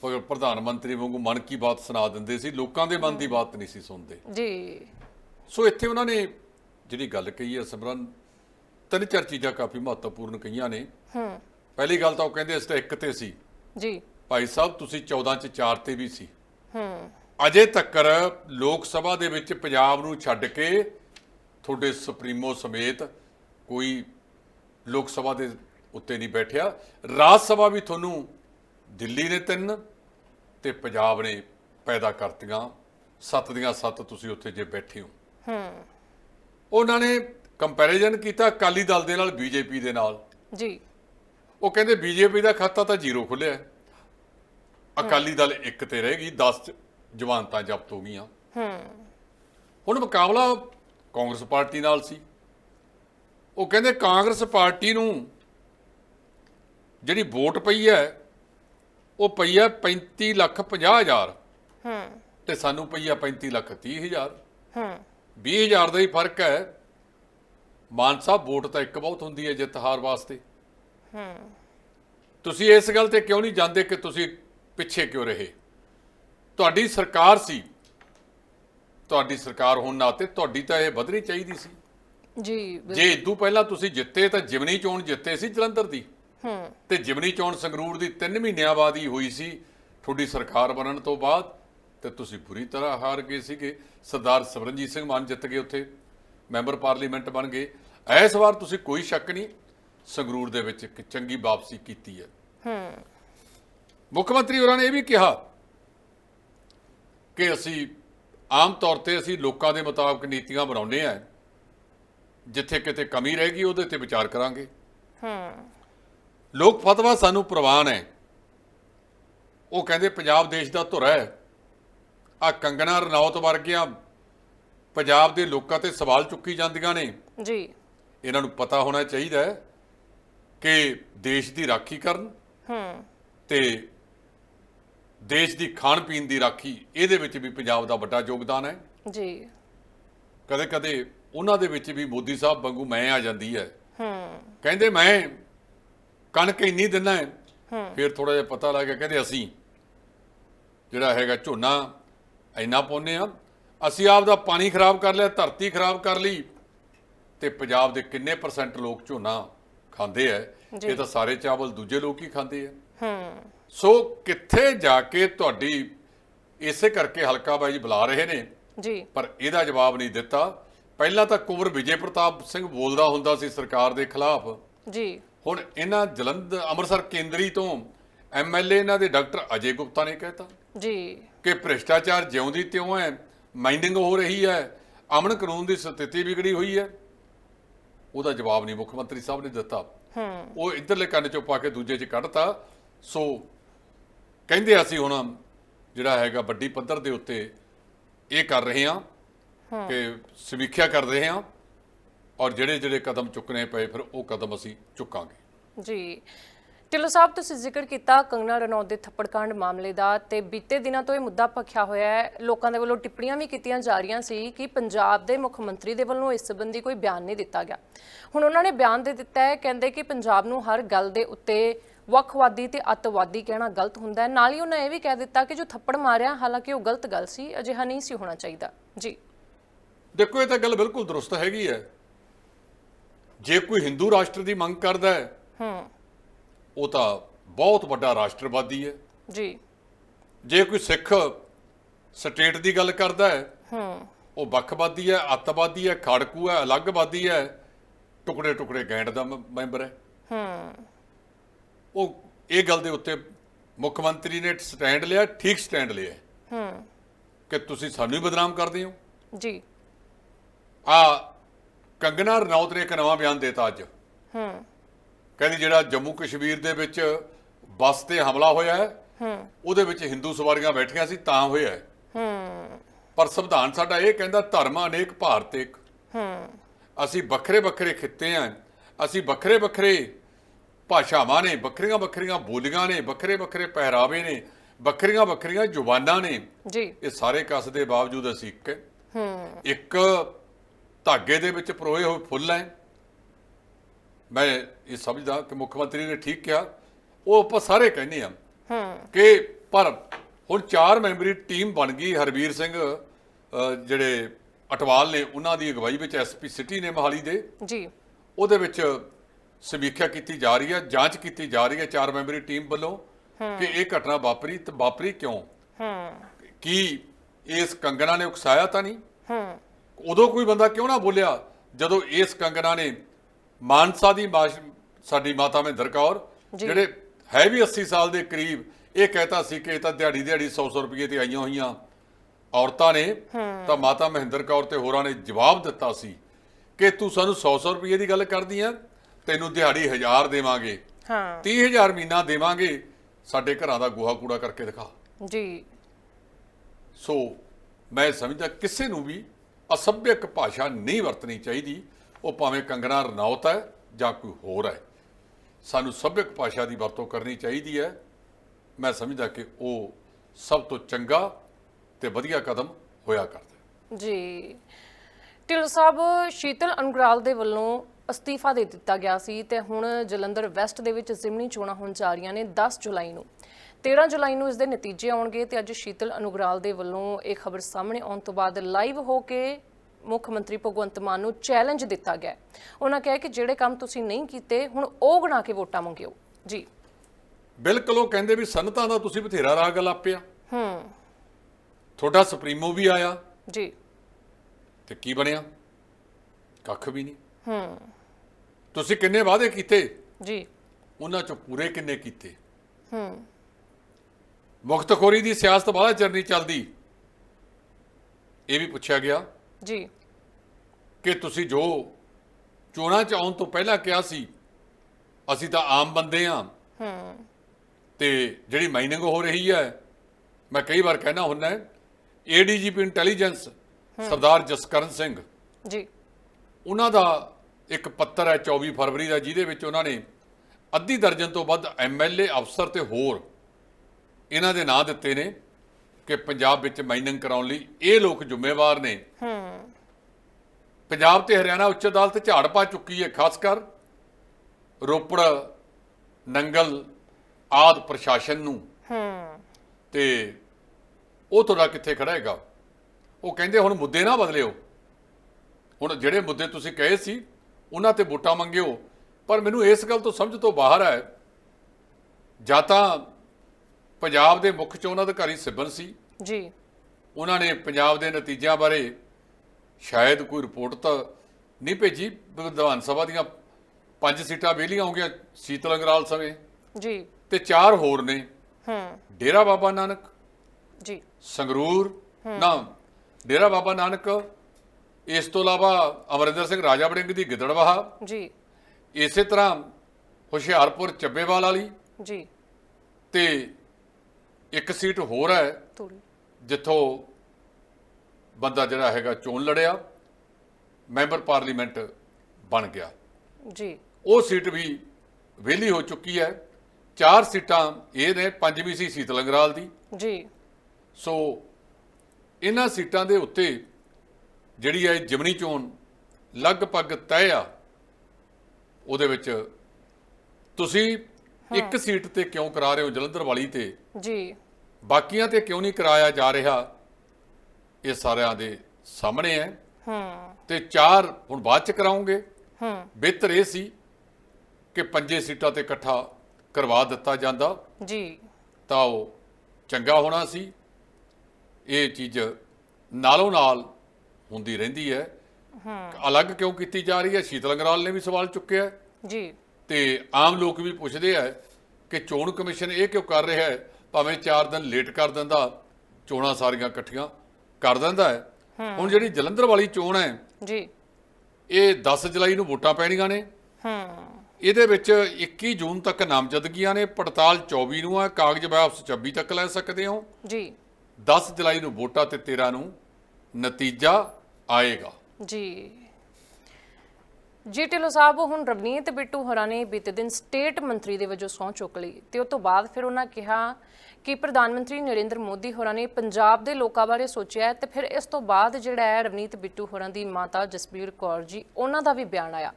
ਪ- ਪ੍ਰਧਾਨ ਮੰਤਰੀ ਵਾਂਗੂ ਮਨ ਕੀ ਬਾਤ ਸੁਣਾ ਦਿੰਦੇ ਸੀ। ਲੋਕਾਂ ਦੇ ਮਨ ਦੀ ਬਾਤ ਨਹੀਂ ਸੀ ਸੁਣਦੇ। ਜੀ। ਸੋ ਇੱਥੇ ਉਹਨਾਂ ਨੇ ਜਿਹੜੀ ਗੱਲ ਕਹੀ ਹੈ ਸਿਮਰਨ ਤਿੰਨ ਚਾਰ ਚੀਜ਼ਾਂ ਕਾਫੀ ਮਹੱਤਵਪੂਰਨ ਕਹੀਆਂ ਨੇ। ਹੂੰ। ਪਹਿਲੀ ਗੱਲ ਤਾਂ ਉਹ ਕਹਿੰਦੇ ਅਸੀਂ ਤਾਂ ਇੱਕ ਤੇ ਸੀ। ਜੀ। ਭਾਈ ਸਾਹਿਬ ਤੁਸੀਂ 14 ਚ 4 ਤੇ ਵੀ ਸੀ। ਹੂੰ। ਅਜੇ ਤੱਕਰ ਲੋਕ ਸਭਾ ਦੇ ਵਿੱਚ ਪੰਜਾਬ ਨੂੰ ਛੱਡ ਕੇ ਤੁਹਾਡੇ ਸੁਪਰੀਮੋ ਸਮੇਤ ਕੋਈ ਲੋਕ ਸਭਾ ਦੇ ਉੱਤੇ ਨਹੀਂ ਬੈਠਿਆ। ਰਾਜ ਸਭਾ ਵੀ ਤੁਹਾਨੂੰ ਦਿੱਲੀ ਨੇ ਤਿੰਨ ਤੇ ਪੰਜਾਬ ਨੇ ਪੈਦਾ ਕਰਤੀਆਂ। ਸੱਤ ਦੀਆਂ ਸੱਤ ਤੁਸੀਂ ਉੱਥੇ ਜੇ ਬੈਠੇ ਹੋ। ਹੂੰ। ਉਹਨਾਂ ਨੇ ਕੰਪੈਰੀਜ਼ਨ ਕੀਤਾ ਅਕਾਲੀ ਦਲ ਦੇ ਨਾਲ ਬੀਜੇਪੀ ਦੇ ਨਾਲ। ਜੀ। ਉਹ ਕਹਿੰਦੇ ਬੀਜੇਪੀ ਦਾ ਖਾਤਾ ਤਾਂ ਜ਼ੀਰੋ ਖੁੱਲਿਆ ਹੈ। ਅਕਾਲੀ ਦਲ ਇੱਕ ਤੇ ਰਹੇਗੀ 10 ਜਵਾਨਤਾਂ ਜ਼ਬਤ ਹੋ ਗਈਆਂ। ਹੂੰ। ਹੁਣ ਮੁਕਾਬਲਾ ਕਾਂਗਰਸ ਪਾਰਟੀ ਨਾਲ ਸੀ। ਉਹ ਕਹਿੰਦੇ ਕਾਂਗਰਸ ਪਾਰਟੀ ਨੂੰ ਜਿਹੜੀ ਵੋਟ ਪਈ ਹੈ ਉਹ ਪਈ ਹੈ 35 ਲੱਖ 50 ਹਜ਼ਾਰ। ਹੂੰ। ਤੇ ਸਾਨੂੰ ਪਈ ਆ 35 ਲੱਖ 30 ਹਜ਼ਾਰ। ਹੂੰ। 20 ਹਜ਼ਾਰ ਦਾ ਹੀ ਫ਼ਰਕ ਹੈ। ਮਾਨ ਸਾਹਿਬ ਵੋਟ ਤਾਂ ਇੱਕ ਬਹੁਤ ਹੁੰਦੀ ਹੈ ਜਿੱਤ ਹਾਰ ਵਾਸਤੇ। ਹੂੰ। ਤੁਸੀਂ ਇਸ ਗੱਲ ਤੇ ਕਿਉਂ ਨਹੀਂ ਜਾਂਦੇ ਕਿ ਤੁਸੀਂ ਪਿੱਛੇ ਕਿਉਂ ਰਹੇ? ਤੁਹਾਡੀ ਸਰਕਾਰ ਸੀ। ਤੁਹਾਡੀ ਸਰਕਾਰ ਹੋਣ ਨਾਤੇ ਤੁਹਾਡੀ ਤਾਂ ਇਹ ਵਧਣੀ ਚਾਹੀਦੀ ਸੀ। ਜੀ ਜੇ ਇਦੋਂ ਪਹਿਲਾਂ ਤੁਸੀਂ ਜਿੱਤੇ ਤਾਂ ਜਿਮਨੀ ਚੋਣ ਜਿੱਤੇ ਸੀ ਜਲੰਧਰ ਦੀ। ਹੂੰ। ਤੇ ਜਿਮਨੀ ਚੋਣ ਸੰਗਰੂਰ ਦੀ 3 ਮਹੀਨਿਆਂ ਬਾਅਦ ਹੀ ਹੋਈ ਸੀ। ਤੁਹਾਡੀ ਸਰਕਾਰ ਬਣਨ ਤੋਂ ਬਾਅਦ ਤੇ ਤੁਸੀਂ ਬੁਰੀ ਤਰ੍ਹਾਂ ਹਾਰ ਗਏ ਸੀਗੇ। ਸਰਦਾਰ ਸਿਮਰਨਜੀਤ ਸਿੰਘ ਮਾਨ ਜਿੱਤ ਗਏ ਉੱਥੇ। ਮੈਂਬਰ ਪਾਰਲੀਮੈਂਟ ਬਣ ਗਏ। ਇਸ ਵਾਰ ਤੁਸੀਂ ਕੋਈ ਸ਼ੱਕ ਨਹੀਂ ਸੰਗਰੂਰ ਦੇ ਵਿੱਚ ਇੱਕ ਚੰਗੀ ਵਾਪਸੀ ਕੀਤੀ ਹੈ। ਹੂੰ। ਮੁੱਖ ਮੰਤਰੀ ਹੋਰਾਂ ਨੇ ਇਹ ਵੀ ਕਿਹਾ ਕਿ ਅਸੀਂ ਆਮ ਤੌਰ ਤੇ ਅਸੀਂ ਲੋਕਾਂ ਦੇ ਮੁਤਾਬਕ ਨੀਤੀਆਂ ਬਣਾਉਂਦੇ ਆ ਜਿੱਥੇ ਕਿਤੇ ਕਮੀ ਰਹੇਗੀ ਉਹਦੇ ਤੇ ਵਿਚਾਰ ਕਰਾਂਗੇ। ਹੂੰ। ਲੋਕ ਫਤਵਾ ਸਾਨੂੰ ਪ੍ਰਵਾਨ ਹੈ। ਉਹ ਕਹਿੰਦੇ ਪੰਜਾਬ ਦੇਸ਼ ਦਾ ਧੁਰਾ ਹੈ। ਆ ਕੰਗਣਾ ਰਣੌਤ ਵਰਗੀਆਂ ਪੰਜਾਬ ਦੇ ਲੋਕਾਂ ਤੇ ਸਵਾਲ ਚੁੱਕੀ ਜਾਂਦੀਆਂ ਨੇ। ਜੀ। ਇਹਨਾਂ ਨੂੰ ਪਤਾ ਹੋਣਾ ਚਾਹੀਦਾ ਹੈ ਕਿ ਦੇਸ਼ ਦੀ ਰਾਖੀ ਕਰਨ ਹੂੰ। ਤੇ ਦੇਸ਼ ਦੀ ਖਾਣ ਪੀਣ ਦੀ ਰਾਖੀ ਇਹਦੇ ਵਿੱਚ ਵੀ ਪੰਜਾਬ ਦਾ ਵੱਡਾ ਯੋਗਦਾਨ ਹੈ। ਜੀ। ਕਦੇ ਕਦੇ ਉਹਨਾਂ ਦੇ ਵਿੱਚ ਵੀ ਮੋਦੀ ਸਾਹਿਬ ਵਾਂਗੂ ਮੈਂ ਆ ਜਾਂਦੀ ਹੈ। ਹੂੰ। ਕਹਿੰਦੇ ਮੈਂ ਕਣਕ ਇੰਨੀ ਦਿੰਦਾ ਹੈ ਹੂੰ। ਫਿਰ ਥੋੜਾ ਜਿਹਾ ਪਤਾ ਲੱਗ ਗਿਆ ਕਹਿੰਦੇ ਅਸੀਂ ਜਿਹੜਾ ਹੈਗਾ ਝੋਨਾ ਇੰਨਾ ਪਾਉਂਦੇ ਆ ਅਸੀਂ ਆਪ ਦਾ ਪਾਣੀ ਖਰਾਬ ਕਰ ਲਿਆ ਧਰਤੀ ਖਰਾਬ ਕਰ ਲਈ ਤੇ ਪੰਜਾਬ ਦੇ ਕਿੰਨੇ ਪਰਸੈਂਟ ਲੋਕ ਝੋਨਾ ਖਾਂਦੇ ਆ। ਇਹ ਤਾਂ ਸਾਰੇ ਚਾਵਲ ਦੂਜੇ ਲੋਕ ਹੀ ਖਾਂਦੇ ਆ ਹੂੰ। ਸੋ ਕਿੱਥੇ ਜਾ ਕੇ ਤੁਹਾਡੀ ਇਸੇ ਕਰਕੇ ਹਲਕਾਬਾਜ਼ੀ ਬੁਲਾ ਰਹੇ ਨੇ? ਜੀ। ਪਰ ਇਹਦਾ ਜਵਾਬ ਨਹੀਂ ਦਿੱਤਾ। ਪਹਿਲਾਂ ਤਾਂ ਕੁੰਵਰ ਵਿਜੇ ਪ੍ਰਤਾਪ ਸਿੰਘ ਬੋਲਦਾ ਹੁੰਦਾ ਸੀ ਸਰਕਾਰ ਦੇ ਖਿਲਾਫ। ਜੀ। ਹੁਣ ਇਹਨਾਂ ਜਲੰਧਰ ਅੰਮ੍ਰਿਤਸਰ ਕੇਂਦਰੀ ਤੋਂ ਐਮਐਲਏ ਇਹਨਾਂ ਦੇ ਡਾਕਟਰ ਅਜੇ ਗੁਪਤਾ ਨੇ ਕਹਿਤਾ। ਜੀ। ਕਿ ਭ੍ਰਿਸ਼ਟਾਚਾਰ ਜਿਉਂਦੀ ਤਿਉਂ ਹੈ ਮਾਈਨਿੰਗ ਹੋ ਰਹੀ ਹੈ ਅਮਨ ਕਾਨੂੰਨ ਦੀ ਸਥਿਤੀ ਵਿਗੜੀ ਹੋਈ ਹੈ। ਉਹਦਾ ਜਵਾਬ ਨਹੀਂ ਮੁੱਖ ਮੰਤਰੀ ਸਾਹਿਬ ਨੇ ਦਿੱਤਾ। ਹੂੰ। ਉਹ ਇਧਰਲੇ ਕੰਨ ਚੋਂ ਪਾ ਕੇ ਦੂਜੇ 'ਚ ਕੱਢਤਾ। ਸੋ ਕਹਿੰਦੇ ਅਸੀਂ ਹੁਣ ਜਿਹੜਾ ਹੈਗਾ ਵੱਡੀ ਪੱਧਰ ਦੇ ਉੱਤੇ ਇਹ ਕਰ ਰਹੇ ਹਾਂ ਕਿ ਸਮੀਖਿਆ ਕਰ ਰਹੇ ਹਾਂ ਔਰ ਜਿਹੜੇ ਜਿਹੜੇ ਕਦਮ ਚੁੱਕਣੇ ਪਏ ਫਿਰ ਉਹ ਕਦਮ ਅਸੀਂ ਚੁੱਕਾਂਗੇ। ਜੀ। ਢਿੱਲੋਂ ਸਾਹਿਬ ਤੁਸੀਂ ਜ਼ਿਕਰ ਕੀਤਾ ਕੰਗਨਾ ਰਣੌਤ ਦੇ ਥੱਪੜਕਾਂਡ ਮਾਮਲੇ ਦਾ ਤੇ ਬੀਤੇ ਦਿਨਾਂ ਤੋਂ ਇਹ ਮੁੱਦਾ ਭਖਿਆ ਹੋਇਆ ਹੈ। ਲੋਕਾਂ ਦੇ ਵੱਲੋਂ ਟਿੱਪਣੀਆਂ ਵੀ ਕੀਤੀਆਂ ਜਾ ਰਹੀਆਂ ਸੀ ਕਿ ਪੰਜਾਬ ਦੇ ਮੁੱਖ ਮੰਤਰੀ ਦੇ ਵੱਲੋਂ ਇਸ ਸੰਬੰਧੀ ਕੋਈ ਬਿਆਨ ਨਹੀਂ ਦਿੱਤਾ ਗਿਆ। ਹੁਣ ਉਹਨਾਂ ਨੇ ਬਿਆਨ ਦੇ ਦਿੱਤਾ ਹੈ ਕਹਿੰਦੇ ਕਿ ਪੰਜਾਬ ਨੂੰ ਹਰ ਗੱਲ ਦੇ ਉੱਤੇ ਵੱਖਵਾਦੀ ਤੇ ਅੱਤਵਾਦੀ ਕਹਿਣਾ ਗਲਤ ਹੁੰਦਾ ਹੈ। ਨਾਲ ਹੀ ਉਹਨਾਂ ਇਹ ਵੀ ਕਹਿ ਦਿੱਤਾ ਕਿ ਜੋ ਥੱਪੜ ਮਾਰਿਆ ਹਾਲਾਂਕਿ ਉਹ ਗਲਤ ਗੱਲ ਸੀ ਅਜਿਹਾ ਨਹੀਂ ਸੀ ਹੋਣਾ ਚਾਹੀਦਾ। ਜੀ। ਦੇਖੋ ਇਹ ਤਾਂ ਗੱਲ ਬਿਲਕੁਲ ਦਰੁਸਤ ਹੈਗੀ ਹੈ। ਜੇ ਕੋਈ ਹਿੰਦੂ ਰਾਸ਼ਟਰ ਦੀ ਮੰਗ ਕਰਦਾ ਹੈ ਹੂੰ। ਉਹ ਤਾਂ ਬਹੁਤ ਵੱਡਾ ਰਾਸ਼ਟਰਵਾਦੀ ਹੈ। ਜੀ। ਜੇ ਕੋਈ ਸਿੱਖ ਸਟੇਟ ਦੀ ਗੱਲ ਕਰਦਾ ਹੈ ਹੂੰ। ਉਹ ਵੱਖਵਾਦੀ ਹੈ ਅੱਤਵਾਦੀ ਹੈ ਖਾੜਕੂ ਹੈ ਅਲੱਗਵਾਦੀ ਹੈ ਟੁਕੜੇ ਟੁਕੜੇ ਗੈਂਡ ਦਾ ਮੈਂਬਰ ਹੈ। ਹੂੰ। ਉਹ ਇਹ ਗੱਲ ਦੇ ਉੱਤੇ ਮੁੱਖ ਮੰਤਰੀ ਨੇ ਸਟੈਂਡ ਲਿਆ ਠੀਕ ਸਟੈਂਡ ਲਿਆ। ਹੂੰ। ਕਿ ਤੁਸੀਂ ਸਾਨੂੰ ਹੀ ਬਦਨਾਮ ਕਰਦੇ ਹੋ। ਜੀ। ਆ ਕੰਗਨਾ ਰਣੌਤ ਨੇ ਇੱਕ ਨਵਾਂ ਬਿਆਨ ਦਿੱਤਾ ਅੱਜ। ਹੂੰ। ਕਹਿੰਦੀ ਜਿਹੜਾ ਜੰਮੂ ਕਸ਼ਮੀਰ ਦੇ ਵਿੱਚ ਬੱਸ ਤੇ ਹਮਲਾ ਹੋਇਆ ਹੈ ਹੂੰ। ਉਹਦੇ ਵਿੱਚ ਹਿੰਦੂ ਸਵਾਰੀਆਂ ਬੈਠੀਆਂ ਸੀ ਤਾਂ ਹੋਇਆ ਹੈ। ਹੂੰ। ਪਰ ਸੰਵਿਧਾਨ ਸਾਡਾ ਇਹ ਕਹਿੰਦਾ ਧਰਮ ਅਨੇਕ ਭਾਰਤ ਏਕ ਹੂੰ। ਅਸੀਂ ਵੱਖਰੇ ਵੱਖਰੇ ਖਿੱਤੇ ਆਂ। ਅਸੀਂ ਵੱਖਰੇ ਵੱਖਰੇ ਭਾਸ਼ਾਵਾਂ ਨੇ ਵੱਖਰੀਆਂ ਵੱਖਰੀਆਂ ਬੋਲੀਆਂ ਨੇ ਵੱਖਰੇ ਵੱਖਰੇ ਪਹਿਰਾਵੇ ਨੇ ਵੱਖਰੀਆਂ ਵੱਖਰੀਆਂ ਜ਼ੁਬਾਨਾਂ ਨੇ। ਜੀ। ਇਹ ਸਾਰੇ ਕਸ ਦੇ ਬਾਵਜੂਦ ਅਸੀਂ ਇੱਕ ਹੈ। ਇੱਕ ਧਾਗੇ ਦੇ ਵਿੱਚ ਪਰੋਏ ਹੋਏ ਫੁੱਲ ਹੈ ਮੈਂ ਇਹ ਸਮਝਦਾ ਕਿ ਮੁੱਖ ਮੰਤਰੀ ਨੇ ਠੀਕ ਕਿਹਾ। ਉਹ ਆਪਾਂ ਸਾਰੇ ਕਹਿੰਦੇ ਆ ਹੂੰ। ਕਿ ਪਰ ਹੁਣ ਚਾਰ ਮੈਂਬਰੀ ਟੀਮ ਬਣ ਗਈ ਹਰਵੀਰ ਸਿੰਘ ਜਿਹੜੇ ਅਟਵਾਲ ਨੇ ਉਹਨਾਂ ਦੀ ਅਗਵਾਈ ਵਿੱਚ ਐਸਪੀ ਸਿਟੀ ਨੇ ਮਹਾਲੀ ਦੇ। ਜੀ। ਉਹਦੇ ਵਿੱਚ ਸਮੀਖਿਆ ਕੀਤੀ ਜਾ ਰਹੀ ਹੈ ਜਾਂਚ ਕੀਤੀ ਜਾ ਰਹੀ ਹੈ ਚਾਰ ਮੈਂਬਰੀ ਟੀਮ ਵੱਲੋਂ ਕਿ ਇਹ ਘਟਨਾ ਵਾਪਰੀ ਤੇ ਵਾਪਰੀ ਕਿਉਂ? ਹੂੰ। ਕੀ ਇਸ ਕੰਗਣਾ ਨੇ ਉਕਸਾਇਆ ਤਾਂ ਨਹੀਂ? ਹੂੰ। ਉਦੋਂ ਕੋਈ ਬੰਦਾ ਕਿਉਂ ਨਾ ਬੋਲਿਆ ਜਦੋਂ ਇਸ ਕੰਗਣਾ ਨੇ ਮਾਨਸਾ ਦੀ ਮਾਸ਼- ਸਾਡੀ ਮਾਤਾ ਮਹਿੰਦਰ ਕੌਰ ਜੀ। ਜਿਹੜੇ ਹੈ ਵੀ 80 ਸਾਲ ਦੇ ਕਰੀਬ ਇਹ ਕਹਿਤਾ ਸੀ ਕਿ ਇਹ ਤਾਂ ਦਿਹਾੜੀ ਦਿਹਾੜੀ 100 100 ਰੁਪਏ ਤੇ ਆਈਆਂ ਹੋਈਆਂ ਔਰਤਾਂ ਨੇ ਤਾਂ ਮਾਤਾ ਮਹਿੰਦਰ ਕੌਰ ਤੇ ਹੋਰਾਂ ਨੇ ਜਵਾਬ ਦਿੱਤਾ ਸੀ ਕਿ ਤੂੰ ਸਾਨੂੰ 100 100 ਰੁਪਏ ਦੀ ਗੱਲ ਕਰਦੀ ਆ ਤੈਨੂੰ ਦਿਹਾੜੀ 1000 ਦੇਵਾਂਗੇ। ਹਾਂ। 30000 ਮਹੀਨਾ ਦੇਵਾਂਗੇ। ਸਾਡੇ ਘਰਾਂ ਦਾ ਗੋਹਾ ਕੂੜਾ ਕਰਕੇ ਦਿਖਾ। ਜੀ। ਸੋ ਮੈਂ ਸਮਝਦਾ ਕਿਸੇ ਨੂੰ ਵੀ ਅਸਭਿਅਕ ਭਾਸ਼ਾ ਨਹੀਂ ਵਰਤਣੀ ਚਾਹੀਦੀ। ਉਹ ਭਾਵੇਂ ਕੰਗਣਾ ਰਣੌਤ ਹੈ ਜਾਂ ਕੋਈ ਹੋਰ ਹੈ। ਸਾਨੂੰ ਸਭਿਅਕ ਭਾਸ਼ਾ ਦੀ ਵਰਤੋਂ ਕਰਨੀ ਚਾਹੀਦੀ ਹੈ। ਮੈਂ ਸਮਝਦਾ ਕਿ ਉਹ ਸਭ ਤੋਂ ਚੰਗਾ ਤੇ ਵਧੀਆ ਕਦਮ ਹੋਇਆ ਕਰਦਾ ਜੀ। ਢਿੱਲੋਂ ਸਾਹਿਬ ਸ਼ੀਤਲ ਅਨੁਗਰਾਲ ਦੇ ਵੱਲੋਂ ਅਸਤੀਫਾ ਦੇ ਦਿੱਤਾ ਗਿਆ ਸੀ ਤੇ ਹੁਣ ਜਲੰਧਰ ਵੈਸਟ ਦੇ ਵਿੱਚ ਜ਼ਿਮਨੀ ਚੋਣਾਂ ਹੋਣ ਜਾ ਰਹੀਆਂ ਨੇ 10 ਜੁਲਾਈ ਨੂੰ। 13 ਜੁਲਾਈ ਨੂੰ ਇਸ ਦੇ ਨਤੀਜੇ ਆਉਣਗੇ ਤੇ ਅੱਜ ਸ਼ੀਤਲ ਅਨੁਗਰਾਲ ਦੇ ਵੱਲੋਂ ਇਹ ਖਬਰ ਸਾਹਮਣੇ ਆਉਣ ਤੋਂ ਬਾਅਦ ਲਾਈਵ ਹੋ ਕੇ ਮੁੱਖ ਮੰਤਰੀ ਭਗਵੰਤ ਮਾਨ ਨੂੰ ਚੈਲੰਜ ਦਿੱਤਾ ਗਿਆ। ਉਹਨਾਂ ਕਿਹਾ ਕਿ ਜਿਹੜੇ ਕੰਮ ਤੁਸੀਂ ਨਹੀਂ ਕੀਤੇ ਹੁਣ ਉਹ ਗਣਾ ਕੇ ਵੋਟਾਂ ਮੰਗਿਓ। ਜੀ। ਬਿਲਕੁਲ ਉਹ ਕਹਿੰਦੇ ਵੀ ਸਨਤਾਂ ਦਾ ਤੁਸੀਂ ਬਥੇਰਾ ਰਾਗ ਲਾਪਿਆ। ਹੂੰ। ਤੁਹਾਡਾ ਸੁਪਰੀਮੋ ਵੀ ਆਇਆ। ਜੀ। ਤੇ ਕੀ ਬਣਿਆ? ਕੱਖ ਵੀ ਨਹੀਂ। ਹੂੰ। ਤੁਸੀਂ ਕਿੰਨੇ ਵਾਅਦੇ ਕੀਤੇ? ਜੀ। ਉਹਨਾਂ ਚੋਂ ਪੂਰੇ ਕਿੰਨੇ ਕੀਤੇ? ਹੂੰ। ਮੁਖਤਖੋਰੀ ਦੀ ਸਿਆਸਤ ਬਾਹਲਾ ਚਰਨੀ ਚੱਲਦੀ। ਇਹ ਵੀ ਪੁੱਛਿਆ ਗਿਆ ਜੀ। ਕਿ ਤੁਸੀਂ ਜੋ ਚੋਣਾਂ ਚ ਆਉਣ ਤੋਂ ਪਹਿਲਾਂ ਕਿਹਾ ਸੀ ਅਸੀਂ ਤਾਂ ਆਮ ਬੰਦੇ ਆ। ਹੂੰ। ਤੇ ਜਿਹੜੀ ਮਾਈਨਿੰਗ ਹੋ ਰਹੀ ਹੈ ਮੈਂ ਕਈ ਵਾਰ ਕਹਿਣਾ ਹੁੰਦਾ ਏਡੀਜੀਪੀ ਇੰਟੈਲੀਜੈਂਸ ਸਰਦਾਰ ਜਸਕਰਨ ਸਿੰਘ। ਜੀ। ਉਹਨਾਂ ਦਾ ਇੱਕ ਪੱਤਰ ਹੈ 24 ਫਰਵਰੀ ਦਾ, ਜਿਹਦੇ ਵਿੱਚ ਉਹਨਾਂ ਨੇ ਅੱਧੀ ਦਰਜਨ ਤੋਂ ਵੱਧ ਐਮਐਲਏ ਅਫਸਰ ਤੇ ਹੋਰ ਇਹਨਾਂ ਦੇ ਨਾਂ ਦਿੱਤੇ ਨੇ ਕਿ ਪੰਜਾਬ ਵਿੱਚ ਮਾਈਨਿੰਗ ਕਰਾਉਣ ਲਈ ਇਹ ਲੋਕ ਜ਼ਿੰਮੇਵਾਰ ਨੇ। ਹੂੰ ਪੰਜਾਬ ਤੇ ਹਰਿਆਣਾ ਉੱਚ ਅਦਾਲਤ ਝਾੜ ਪਾ ਚੁੱਕੀ ਹੈ, ਖਾਸ ਕਰ ਰੋਪੜ, ਨੰਗਲ ਆਦ ਪ੍ਰਸ਼ਾਸਨ ਨੂੰ। ਹੂੰ ਤੇ ਉਹ ਤੁਹਾਡਾ ਕਿੱਥੇ ਖੜਾ ਹੈਗਾ? ਉਹ ਕਹਿੰਦੇ ਹੁਣ ਮੁੱਦੇ ਨਾ ਬਦਲਿਓ। ਹੁਣ ਜਿਹੜੇ ਮੁੱਦੇ ਤੁਸੀਂ ਕਹੇ ਸੀ ਉਹਨਾਂ ਤੇ ਵੋਟਾਂ ਮੰਗਿਓ। ਪਰ ਮੈਨੂੰ ਇਸ ਗੱਲ ਤੋਂ ਸਮਝ ਤੋਂ ਬਾਹਰ ਹੈ ਜਾਂ ਤਾਂ ਪੰਜਾਬ ਦੇ ਮੁੱਖ ਚੋਣ ਅਧਿਕਾਰੀ ਸਿਬਲ ਸੀ। ਜੀ। ਉਹਨਾਂ ਨੇ ਪੰਜਾਬ ਦੇ ਨਤੀਜਿਆਂ ਬਾਰੇ ਸ਼ਾਇਦ ਕੋਈ ਰਿਪੋਰਟ ਤਾਂ ਨਹੀਂ ਭੇਜੀ। ਵਿਧਾਨ ਸਭਾ ਦੀਆਂ ਪੰਜ ਸੀਟਾਂ ਵਿਹਲੀਆਂ ਹੋ ਗਈਆਂ ਸੀਤਲ ਅੰਗਰਾਲ ਸਮੇਂ। ਜੀ। ਤੇ ਚਾਰ ਹੋਰ ਨੇ। ਹੂੰ। ਡੇਰਾ ਬਾਬਾ ਨਾਨਕ ਜੀ। ਸੰਗਰੂਰ ਨਾ ਡੇਰਾ ਬਾਬਾ ਨਾਨਕ ਇਸ ਤੋਂ ਇਲਾਵਾ ਅਮਰਿੰਦਰ ਸਿੰਘ ਰਾਜਾ ਵੜਿੰਗ ਦੀ ਗਿੱਦੜਵਾਹਾ। ਜੀ। ਇਸੇ ਤਰ੍ਹਾਂ ਹੁਸ਼ਿਆਰਪੁਰ ਚੱਬੇਵਾਲ ਵਾਲੀ। ਜੀ। ਤੇ ਇੱਕ ਸੀਟ ਹੋਰ ਹੈ। ਜਿੱਥੋਂ ਬੰਦਾ ਜਿਹੜਾ ਹੈਗਾ ਚੋਣ ਲੜਿਆ ਮੈਂਬਰ ਪਾਰਲੀਮੈਂਟ ਬਣ ਗਿਆ। ਜੀ। ਉਹ ਸੀਟ ਵੀ ਵਿਹਲੀ ਹੋ ਚੁੱਕੀ ਹੈ। ਚਾਰ ਸੀਟਾਂ ਇਹ ਨੇ ਪੰਜਵੀਂ ਸੀ ਸੀਤਲ ਅੰਗਰਾਲ ਦੀ। ਜੀ। ਸੋ ਇਹਨਾਂ ਸੀਟਾਂ ਦੇ ਉੱਤੇ ਜਿਹੜੀ ਹੈ ਜਿਮਨੀ ਚੋਣ ਲਗਭਗ ਤੈਅ ਆ ਉਹਦੇ ਵਿੱਚ ਤੁਸੀਂ ਇੱਕ ਸੀਟ ਤੇ ਕਿਉਂ ਕਰਾ ਰਹੇ ਹੋ ਜਲੰਧਰ ਵਾਲੀ ਤੇ? ਜੀ। ਬਾਕੀਆਂ ਤੇ ਕਿਉਂ ਨਹੀਂ ਕਰਾਇਆ ਜਾ ਰਿਹਾ? ਇਹ ਸਾਰਿਆਂ ਦੇ ਸਾਹਮਣੇ ਹੈ। ਹੂੰ। ਤੇ ਚਾਰ ਹੁਣ ਬਾਅਦ ਚ ਕਰਾਉਂਗੇ। ਹੂੰ। ਬਿਹਤਰ ਇਹ ਸੀ ਕਿ ਪੰਜੇ ਸੀਟਾਂ ਤੇ ਇਕੱਠਾ ਕਰਵਾ ਦਿੱਤਾ ਜਾਂਦਾ। ਜੀ। ਤਾਂ ਉਹ ਚੰਗਾ ਹੋਣਾ ਸੀ। ਇਹ ਚੀਜ਼ ਨਾਲੋਂ ਨਾਲ ਹੁੰਦੀ ਰਹਿੰਦੀ ਹੈ। ਅਲੱਗ ਕਿਉਂ ਕੀਤੀ ਜਾ ਰਹੀ ਹੈ? ਸ਼ੀਤਲ ਅੰਗਰਾਲ ਨੇ ਵੀ ਸਵਾਲ ਚੁੱਕਿਆ ਹੈ। ਜੀ। ਤੇ ਆਮ ਲੋਕ ਵੀ ਪੁੱਛਦੇ ਆ ਕਿ ਚੋਣ ਕਮਿਸ਼ਨ ਇਹ ਕਿਉਂ ਕਰ ਰਿਹਾ ਹੈ? ਭਾਵੇਂ 4 ਦਿਨ ਲੇਟ ਕਰ ਦਿੰਦਾ ਚੋਣਾਂ ਸਾਰੀਆਂ ਇਕੱਠੀਆਂ ਕਰ ਦਿੰਦਾ ਹੈ। ਹੁਣ ਜਿਹੜੀ ਜਲੰਧਰ ਵਾਲੀ ਚੋਣ ਹੈ ਜੀ। ਇਹ 10 ਜੁਲਾਈ ਨੂੰ ਵੋਟਾਂ ਪੈਣੀਆਂ ਨੇ। ਹੂੰ। ਇਹਦੇ ਵਿੱਚ 21 ਜੂਨ ਤੱਕ ਨਾਮਜ਼ਦਗੀਆਂ ਨੇ। ਪੜਤਾਲ 24 ਨੂੰ ਹੈ। ਕਾਗਜ਼ ਵਾਪਸ 26 ਤੱਕ ਲੈ ਸਕਦੇ ਹੋ। ਜੀ। 10 ਜੁਲਾਈ ਨੂੰ ਵੋਟਾਂ ਤੇ 13 ਨੂੰ। ਨਤੀਜਾ ਆਏਗਾ। ਜੀ। ਜੀ ਢਿੱਲੋਂ ਸਾਹਿਬ ਹੁਣ ਰਵਨੀਤ ਬਿੱਟੂ ਹੋਰਾਂ ਨੇ ਬੀਤੇ ਦਿਨ ਸਟੇਟ ਮੰਤਰੀ ਦੇ ਵਜੋਂ ਸਹੁੰ ਚੁੱਕ ਲਈ ਤੇ ਉਸ ਤੋਂ ਬਾਅਦ ਫਿਰ ਉਹਨਾਂ ਕਿਹਾ ਕਿ ਪ੍ਰਧਾਨ ਮੰਤਰੀ ਨਰਿੰਦਰ ਮੋਦੀ ਹੋਰਾਂ ਨੇ ਪੰਜਾਬ ਦੇ ਲੋਕਾਂ ਬਾਰੇ ਸੋਚਿਆ ਤੇ ਫਿਰ ਇਸ ਤੋਂ ਬਾਅਦ ਜਿਹੜਾ ਹੈ ਰਵਨੀਤ ਬਿੱਟੂ ਹੋਰਾਂ ਦੀ ਮਾਤਾ ਜਸਬੀਰ ਕੌਰ ਜੀ ਉਹਨਾਂ ਦਾ ਵੀ ਬਿਆਨ ਆਇਆ।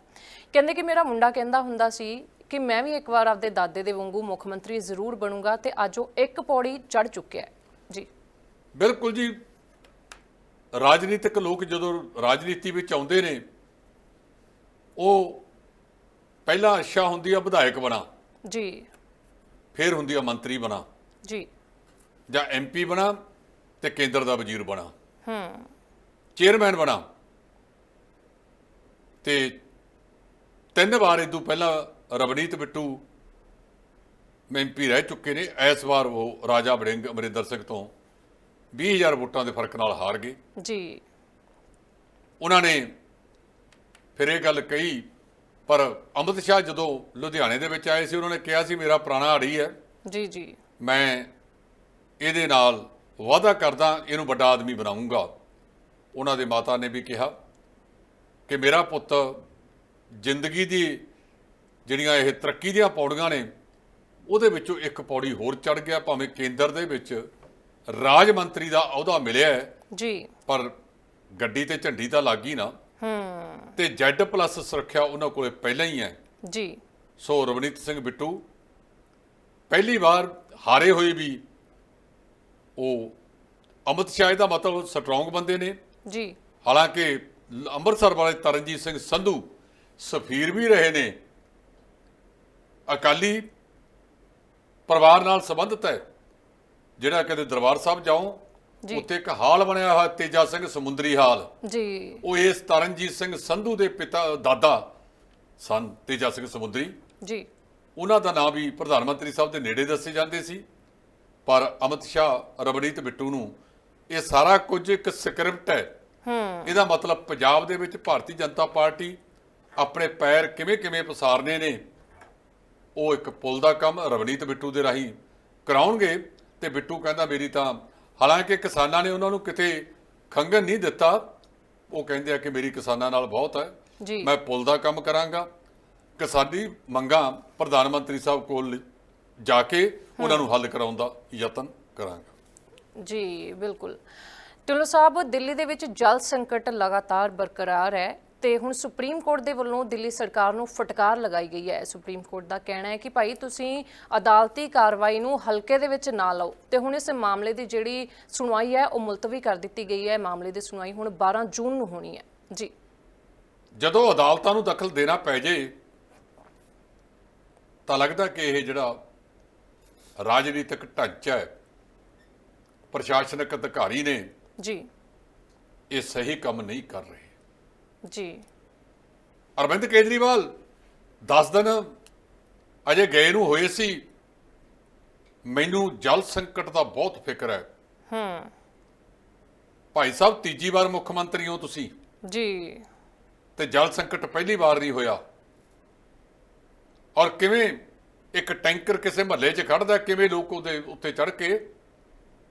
ਕਹਿੰਦੇ ਕਿ ਮੇਰਾ ਮੁੰਡਾ ਕਹਿੰਦਾ ਹੁੰਦਾ ਸੀ ਕਿ ਮੈਂ ਵੀ ਇੱਕ ਵਾਰ ਆਪਦੇ ਦਾਦੇ ਦੇ ਵਾਂਗੂ ਮੁੱਖ ਮੰਤਰੀ ਜ਼ਰੂਰ ਬਣੂੰਗਾ ਤੇ ਅੱਜ ਉਹ ਇੱਕ ਪੌੜੀ ਚੜ ਚੁੱਕਿਆ ਹੈ। ਜੀ। ਬਿਲਕੁਲ ਜੀ ਰਾਜਨੀਤਿਕ ਲੋਕ ਜਦੋਂ ਰਾਜਨੀਤੀ ਵਿੱਚ ਆਉਂਦੇ ਨੇ ਉਹ ਪਹਿਲਾਂ ਇੱਛਾ ਹੁੰਦੀ ਆ ਵਿਧਾਇਕ ਬਣਾ ਜੀ। ਫਿਰ ਹੁੰਦੀ ਆ ਮੰਤਰੀ ਬਣਾ ਜੀ। ਜਾਂ ਐਮਪੀ ਬਣਾ ਤੇ ਕੇਂਦਰ ਦਾ ਵਜ਼ੀਰ ਬਣਾ। ਹੂੰ। ਚੇਅਰਮੈਨ ਬਣਾ। ਤੇ ਤਿੰਨ ਵਾਰ ਇਦੋਂ ਪਹਿਲਾਂ ਰਵਨੀਤ ਬਿੱਟੂ ਐਮਪੀ ਰਹਿ ਚੁੱਕੇ ਨੇ ਇਸ ਵਾਰ ਉਹ ਰਾਜਾ ਵੜਿੰਗ ਅਮਰਿੰਦਰ ਸਿੰਘ ਤੋਂ 20000 ਵੋਟਾਂ ਦੇ ਫ਼ਰਕ ਨਾਲ ਹਾਰ ਗਏ। ਜੀ। ਉਹਨਾਂ ਨੇ ਫਿਰ ਇਹ ਗੱਲ ਕਹੀ ਪਰ ਅੰਮ੍ਰਿਤ ਸ਼ਾਹ ਜਦੋਂ ਲੁਧਿਆਣੇ ਦੇ ਵਿੱਚ ਆਏ ਸੀ ਉਹਨਾਂ ਨੇ ਕਿਹਾ ਸੀ ਮੇਰਾ ਪੁਰਾਣਾ ਆੜੀ ਹੈ। ਜੀ ਜੀ। ਮੈਂ ਇਹਦੇ ਨਾਲ ਵਾਅਦਾ ਕਰਦਾ ਇਹਨੂੰ ਵੱਡਾ ਆਦਮੀ ਬਣਾਉਂਗਾ। ਉਹਨਾਂ ਦੇ ਮਾਤਾ ਨੇ ਵੀ ਕਿਹਾ ਕਿ ਮੇਰਾ ਪੁੱਤ ਜ਼ਿੰਦਗੀ ਦੀ ਜਿਹੜੀਆਂ ਇਹ ਤਰੱਕੀ ਦੀਆਂ ਪੌੜੀਆਂ ਨੇ ਉਹਦੇ ਵਿੱਚੋਂ ਇੱਕ ਪੌੜੀ ਹੋਰ ਚੜ ਗਿਆ ਭਾਵੇਂ ਕੇਂਦਰ ਦੇ ਵਿੱਚ ਰਾਜ ਮੰਤਰੀ ਦਾ ਅਹੁਦਾ ਮਿਲਿਆ ਹੈ, ਜੀ। ਪਰ ਗੱਡੀ ਤੇ ਝੰਡੀ ਤਾਂ ਲੱਗ ਨਾ। ਹੂੰ। ਤੇ ਜ਼ੈਡ ਪਲੱਸ ਸੁਰੱਖਿਆ ਉਹਨਾਂ ਕੋਲੇ ਪਹਿਲਾਂ ਹੀ ਹੈ। ਜੀ। ਸੋ ਰਵਨੀਤ ਸਿੰਘ ਬਿੱਟੂ ਪਹਿਲੀ ਵਾਰ ਹਾਰੇ ਹੋਏ ਵੀ ਉਹ ਅਮਿਤ ਸ਼ਾਹ ਦਾ ਮਤਲਬ ਸਟਰੋਂਗ ਬੰਦੇ ਨੇ। ਜੀ। ਹਾਲਾਂਕਿ ਅੰਮ੍ਰਿਤਸਰ ਵਾਲੇ ਤਰਨਜੀਤ ਸਿੰਘ ਸੰਧੂ ਸਫੀਰ ਵੀ ਰਹੇ ਨੇ। ਅਕਾਲੀ ਪਰਿਵਾਰ ਨਾਲ ਸੰਬੰਧਿਤ ਹੈ। ਜਿਹੜਾ ਕਦੇ ਦਰਬਾਰ ਸਾਹਿਬ ਜਾਓ। ਉੱਥੇ ਇੱਕ ਹਾਲ ਬਣਿਆ ਹੋਇਆ ਤੇਜਾ ਸਿੰਘ ਸਮੁੰਦਰੀ ਹਾਲ। ਜੀ। ਉਹ ਇਸ ਤਰਨਜੀਤ ਸਿੰਘ ਸੰਧੂ ਦੇ ਪਿਤਾ ਦਾਦਾ ਸਨ ਤੇਜਾ ਸਿੰਘ ਸਮੁੰਦਰੀ। ਜੀ। ਉਹਨਾਂ ਦਾ ਨਾਮ ਵੀ ਪ੍ਰਧਾਨ ਮੰਤਰੀ ਸਾਹਿਬ ਦੇ ਨੇੜੇ ਦੱਸੇ ਜਾਂਦੇ ਸੀ। ਪਰ ਅਮਿਤ ਸ਼ਾਹ ਰਵਨੀਤ ਬਿੱਟੂ ਨੂੰ ਇਹ ਸਾਰਾ ਕੁਝ ਇੱਕ ਸਕ੍ਰਿਪਟ ਹੈ। ਹੂੰ। ਇਹਦਾ ਮਤਲਬ ਪੰਜਾਬ ਦੇ ਵਿੱਚ ਭਾਰਤੀ ਜਨਤਾ ਪਾਰਟੀ ਆਪਣੇ ਪੈਰ ਕਿਵੇਂ ਕਿਵੇਂ ਪਸਾਰਨੇ ਨੇ ਉਹ ਇੱਕ ਪੁਲ ਦਾ ਕੰਮ ਰਵਨੀਤ ਬਿੱਟੂ ਦੇ ਰਾਹੀਂ ਕਰਾਉਣਗੇ। ਤੇ ਬਿੱਟੂ ਕਹਿੰਦਾ ਮੇਰੀ ਤਾਂ ਹਾਲਾਂਕਿ ਕਿਸਾਨਾਂ ਨੇ ਉਹਨਾਂ ਨੂੰ ਕਿਤੇ ਖੰਗਨ ਨਹੀਂ ਦਿੱਤਾ। ਉਹ ਕਹਿੰਦੇ ਆ ਕਿ ਮੇਰੀ ਕਿਸਾਨਾਂ ਨਾਲ ਬਹੁਤ ਹੈ। ਮੈਂ ਪੁਲ ਦਾ ਕੰਮ ਕਰਾਂਗਾ। ਕਿਸਾਨੀ ਮੰਗਾਂ ਪ੍ਰਧਾਨ ਮੰਤਰੀ ਸਾਹਿਬ ਕੋਲ ਜਾ ਕੇ ਉਹਨਾਂ ਨੂੰ ਹੱਲ ਕਰਾਉਣ ਦਾ ਯਤਨ ਕਰਾਂਗਾ। ਜੀ ਬਿਲਕੁਲ। ਢਿੱਲੋਂ ਸਾਹਿਬ ਦਿੱਲੀ ਦੇ ਵਿੱਚ ਜਲ ਸੰਕਟ ਲਗਾਤਾਰ ਬਰਕਰਾਰ ਹੈ। ਤੇ ਹੁਣ ਸੁਪਰੀਮ ਕੋਰਟ ਦੇ ਵੱਲੋਂ ਦਿੱਲੀ ਸਰਕਾਰ ਨੂੰ ਫਟਕਾਰ ਲਗਾਈ ਗਈ ਹੈ। ਸੁਪਰੀਮ ਕੋਰਟ ਦਾ ਕਹਿਣਾ ਹੈ ਕਿ ਭਾਈ ਤੁਸੀਂ ਅਦਾਲਤੀ ਕਾਰਵਾਈ ਨੂੰ ਹਲਕੇ ਦੇ ਵਿੱਚ ਨਾ ਲਓ। ਤੇ ਹੁਣ ਇਸ ਮਾਮਲੇ ਦੀ ਜਿਹੜੀ ਸੁਣਵਾਈ ਹੈ ਉਹ ਮੁਲਤਵੀ ਕਰ ਦਿੱਤੀ ਗਈ ਹੈ। ਮਾਮਲੇ ਦੀ ਸੁਣਵਾਈ ਹੁਣ 12 ਜੂਨ ਨੂੰ ਹੋਣੀ ਹੈ। ਜੀ। ਜਦੋਂ ਅਦਾਲਤਾਂ ਨੂੰ ਦਖਲ ਦੇਣਾ ਪੈ ਜੇ ਤਾਂ ਲੱਗਦਾ ਕਿ ਇਹ ਜਿਹੜਾ ਰਾਜਨੀਤਿਕ ਢਾਂਚਾ ਹੈ ਪ੍ਰਸ਼ਾਸਨਿਕ ਅਧਿਕਾਰੀ ਨੇ ਜੀ। ਇਹ ਸਹੀ ਕੰਮ ਨਹੀਂ ਕਰ ਰਹੇ। ਜੀ। ਅਰਵਿੰਦ ਕੇਜਰੀਵਾਲ 10 ਦਿਨ ਅਜੇ ਗਏ ਨੂੰ ਹੋਏ ਸੀ। ਮੈਨੂੰ ਜਲ ਸੰਕਟ ਦਾ ਬਹੁਤ ਫਿਕਰ ਹੈ। ਹੂੰ। ਭਾਈ ਸਾਹਿਬ ਤੀਜੀ ਵਾਰ ਮੁੱਖ ਮੰਤਰੀ ਹੋ ਤੁਸੀਂ। ਜੀ। ਤੇ ਜਲ ਸੰਕਟ ਪਹਿਲੀ ਵਾਰ ਨਹੀਂ ਹੋਇਆ। ਔਰ ਕਿਵੇਂ ਇੱਕ ਟੈਂਕਰ ਕਿਸੇ ਮਹੱਲੇ 'ਚ ਖੜਦਾ ਕਿਵੇਂ ਲੋਕ ਉਹਦੇ ਉੱਤੇ ਚੜ ਕੇ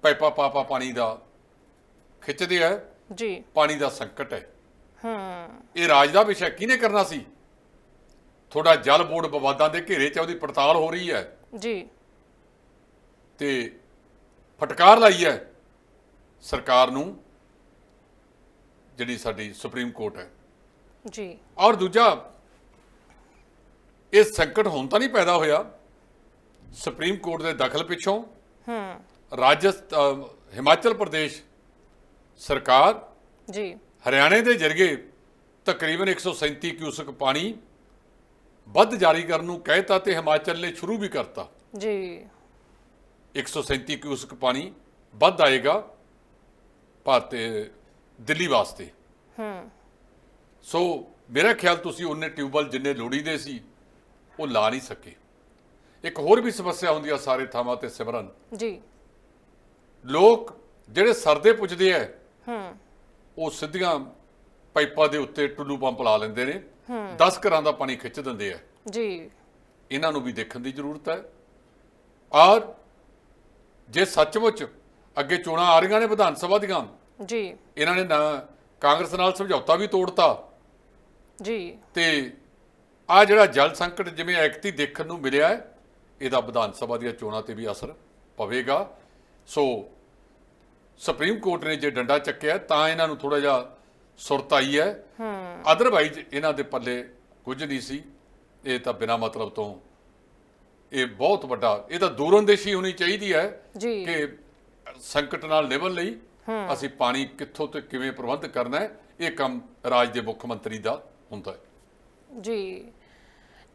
ਪਾਈਪਾ ਪਾਪਾ ਪਾਣੀ ਦਾ ਖਿੱਚਦੇ ਆ। ਜੀ। ਪਾਣੀ ਦਾ ਸੰਕਟ ਹੈ। ਹੂੰ। ਇਹ ਰਾਜ ਦਾ ਵਿਸ਼ਾ ਕਿਹਨੇ ਕਰਨਾ ਸੀ? ਥੋੜਾ ਜਲ ਬੋਰਡ ਵਿਵਾਦਾਂ ਦੇ ਘੇਰੇ 'ਚ ਉਹਦੀ ਪੜਤਾਲ ਹੋ ਰਹੀ ਹੈ। ਜੀ। ਤੇ ਫਟਕਾਰ ਲਾਈ ਹੈ। ਸਰਕਾਰ ਨੂੰ ਜਿਹੜੀ ਸਾਡੀ ਸੁਪਰੀਮ ਕੋਰਟ ਹੈ। ਜੀ। ਔਰ ਦੂਜਾ ਇਹ ਸੰਕਟ ਹੁਣ ਤਾਂ ਨਹੀਂ ਪੈਦਾ ਹੋਇਆ। ਸੁਪਰੀਮ ਕੋਰਟ ਦੇ ਦਖਲ ਪਿੱਛੋਂ ਹੂੰ। ਰਾਜਸਥਾਨ ਹਿਮਾਚਲ ਪ੍ਰਦੇਸ਼ ਸਰਕਾਰ ਜੀ। ਹਰਿਆਣੇ ਦੇ ਜਰੀਏ ਤਕਰੀਬਨ 137 ਕਿਊਸਕ ਪਾਣੀ ਵੱਧ ਜਾਰੀ ਕਰਨ ਨੂੰ ਕਹਿਤਾ ਤੇ ਹਿਮਾਚਲ ਨੇ ਸ਼ੁਰੂ ਵੀ ਕਰਤਾ। ਜੀ। 137 ਕਿਊਸਕ ਪਾਣੀ ਵੱਧ ਆਏਗਾ ਭਾਰਤ ਦਿੱਲੀ ਵਾਸਤੇ। ਹੂੰ। ਸੋ ਮੇਰਾ ਖਿਆਲ ਤੁਸੀਂ ਉਹਨੇ ਟਿਊਬਵੈਲ ਜਿੰਨੇ ਲੋੜੀਦੇ ਸੀ ਉਹ ਲਾ ਨਹੀਂ ਸਕੇ। ਇੱਕ ਹੋਰ ਵੀ ਸਮੱਸਿਆ ਹੁੰਦੀ ਆ ਸਾਰੇ ਥਾਵਾਂ ਤੇ ਸਿਮਰਨ। ਜੀ। ਲੋਕ ਜਿਹੜੇ ਸਰਦੇ ਪੁੱਜਦੇ ਆ ਹੂੰ। ਉਹ ਸਿੱਧੀਆਂ ਪਾਈਪਾਂ ਦੇ ਉੱਤੇ ਟੁੱਲੂ ਪੰਪ ਲਾ ਲੈਂਦੇ ਨੇ। 10 ਘਰਾਂ ਦਾ ਪਾਣੀ ਖਿੱਚ ਦਿੰਦੇ ਆ। ਜੀ। ਇਹਨਾਂ ਨੂੰ ਵੀ ਦੇਖਣ ਦੀ ਜ਼ਰੂਰਤ ਹੈ। ਔਰ ਜੇ ਸੱਚਮੁੱਚ ਅੱਗੇ ਚੋਣਾਂ ਆ ਰਹੀਆਂ ਨੇ ਵਿਧਾਨ ਸਭਾ ਦੀਆਂ ਜੀ। ਇਹਨਾਂ ਨੇ ਨਾ ਕਾਂਗਰਸ ਨਾਲ ਸਮਝੌਤਾ ਵੀ ਤੋੜਤਾ। ਜੀ। ਤੇ ਆ ਜਿਹੜਾ ਜਲ ਸੰਕਟ ਜਿਵੇਂ ਐਕਤੀ ਦੇਖਣ ਨੂੰ ਮਿਲਿਆ ਹੈ ਇਹਦਾ ਵਿਧਾਨ ਸਭਾ ਦੀਆਂ ਚੋਣਾਂ ਤੇ ਵੀ ਅਸਰ ਪਵੇਗਾ। ਸੋ ਸੁਪਰੀਮ ਕੋਰਟ ਨੇ ਜੇ ਡੰਡਾ ਚੱਕਿਆ ਤਾਂ ਇਹਨਾਂ ਨੂੰ ਥੋੜਾ ਜਿਹਾ ਸੁਰਤ ਆਈ ਹੈ। ਹੂੰ। ਅਦਰਵਾਈਜ਼ ਇਹਨਾਂ ਦੇ ਪੱਲੇ ਕੁਝ ਨਹੀਂ ਸੀ। ਇਹ ਤਾਂ ਬਿਨਾ ਮਤਲਬ ਤੋਂ ਇਹ ਬਹੁਤ ਵੱਡਾ ਇਹ ਤਾਂ ਦੂਰਅੰਦੇਸ਼ੀ ਹੋਣੀ ਚਾਹੀਦੀ ਹੈ ਜੀ। ਕਿ ਸੰਕਟ ਨਾਲ ਨਿਭਣ ਲਈ ਅਸੀਂ ਪਾਣੀ ਕਿੱਥੋਂ ਤੇ ਕਿਵੇਂ ਪ੍ਰਬੰਧ ਕਰਨਾ ਹੈ ਇਹ ਕੰਮ ਰਾਜ ਦੇ ਮੁੱਖ ਮੰਤਰੀ ਦਾ ਹੁੰਦਾ ਹੈ। ਜੀ।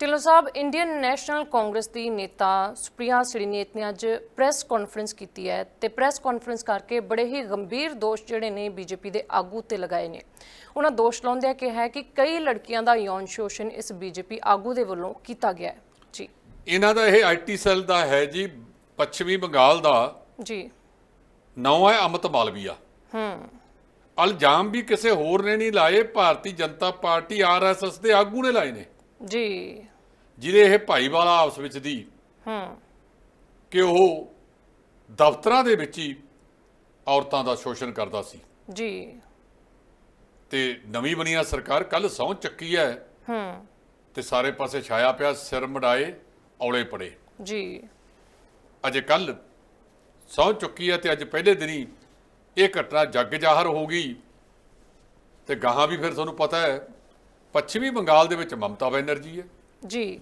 Dhillon Sahib Indian National Congress ਦੀ ਨੇਤਾ ਸੁਪ੍ਰਿਆ ਸ੍ਰੀਨੇਤ ਨੇ ਅੱਜ ਪ੍ਰੈਸ ਕਾਨਫਰੰਸ ਕੀਤੀ ਹੈ ਤੇ ਪ੍ਰੈਸ ਕਾਨਫਰੰਸ ਕਰਕੇ ਬੜੇ ਹੀ ਗੰਭੀਰ ਦੋਸ਼ ਜਿਹੜੇ ਨੇ ਬੀਜੇਪੀ ਦੇ ਆਗੂ ਤੇ ਲਗਾਏ ਨੇ। ਉਹਨਾਂ ਦੋਸ਼ ਲਾਉਂਦਿਆਂ ਕਿਹਾ ਹੈ ਕਿ ਕਈ ਲੜਕੀਆਂ ਦਾ ਯੌਨ ਸ਼ੋਸ਼ਣ ਇਸ ਬੀਜੇਪੀ ਆਗੂ ਦੇ ਵੱਲੋਂ ਕੀਤਾ ਗਿਆ ਹੈ। ਜੀ। ਇਹਨਾਂ ਦਾ ਇਹ ਆਈਟੀ ਸੈੱਲ ਦਾ ਹੈ ਜੀ ਪੱਛਮੀ ਬੰਗਾਲ ਦਾ। ਜੀ। ਨਾਂ ਹੈ ਅਮਿਤ ਮਾਲਵੀਆ। ਹੂੰ। ਇਲਜ਼ਾਮ ਵੀ ਕਿਸੇ ਹੋਰ ਨੇ ਨਹੀਂ ਲਾਏ ਭਾਰਤੀ ਜਨਤਾ ਪਾਰਟੀ ਆਰਐਸਐਸ ਦੇ ਆਗੂ ਨੇ ਲਾਏ ਨੇ। ਜੀ। ਜਿਹਦੇ ਇਹ ਭਾਈਵਾਲਾ ਆਪਸ ਵਿੱਚ ਦੀ ਹੂੰ। ਕਿ ਉਹ ਦਫ਼ਤਰਾਂ ਦੇ ਵਿੱਚ ਹੀ ਔਰਤਾਂ ਦਾ ਸ਼ੋਸ਼ਣ ਕਰਦਾ ਸੀ। ਜੀ। ਤੇ ਨਵੀਂ ਬਣੀਆਂ ਸਰਕਾਰ ਕੱਲ ਸਹੁੰ ਚੱਕੀ ਹੈ। ਹੂੰ। ਤੇ ਸਾਰੇ ਪਾਸੇ ਛਾਇਆ ਪਿਆ ਸਿਰ ਮੜਾਏ ਔਲੇ ਪੜੇ। ਜੀ। ਅਜੇ ਕੱਲ ਸਹੁੰ ਚੁੱਕੀ ਹੈ ਤੇ ਅੱਜ ਪਹਿਲੇ ਦਿਨੀ ਇਹ ਘਟਨਾ ਜੱਗ ਜ਼ਾਹਰ ਹੋ ਗਈ। ਤੇ ਗਾਹਾਂ ਵੀ ਫਿਰ ਤੁਹਾਨੂੰ ਪਤਾ ਹੈ ਪੱਛਮੀ ਬੰਗਾਲ ਦੇ ਵਿੱਚ ਮਮਤਾ ਬੈਨਰਜੀ ਹੈ। ਜੀ।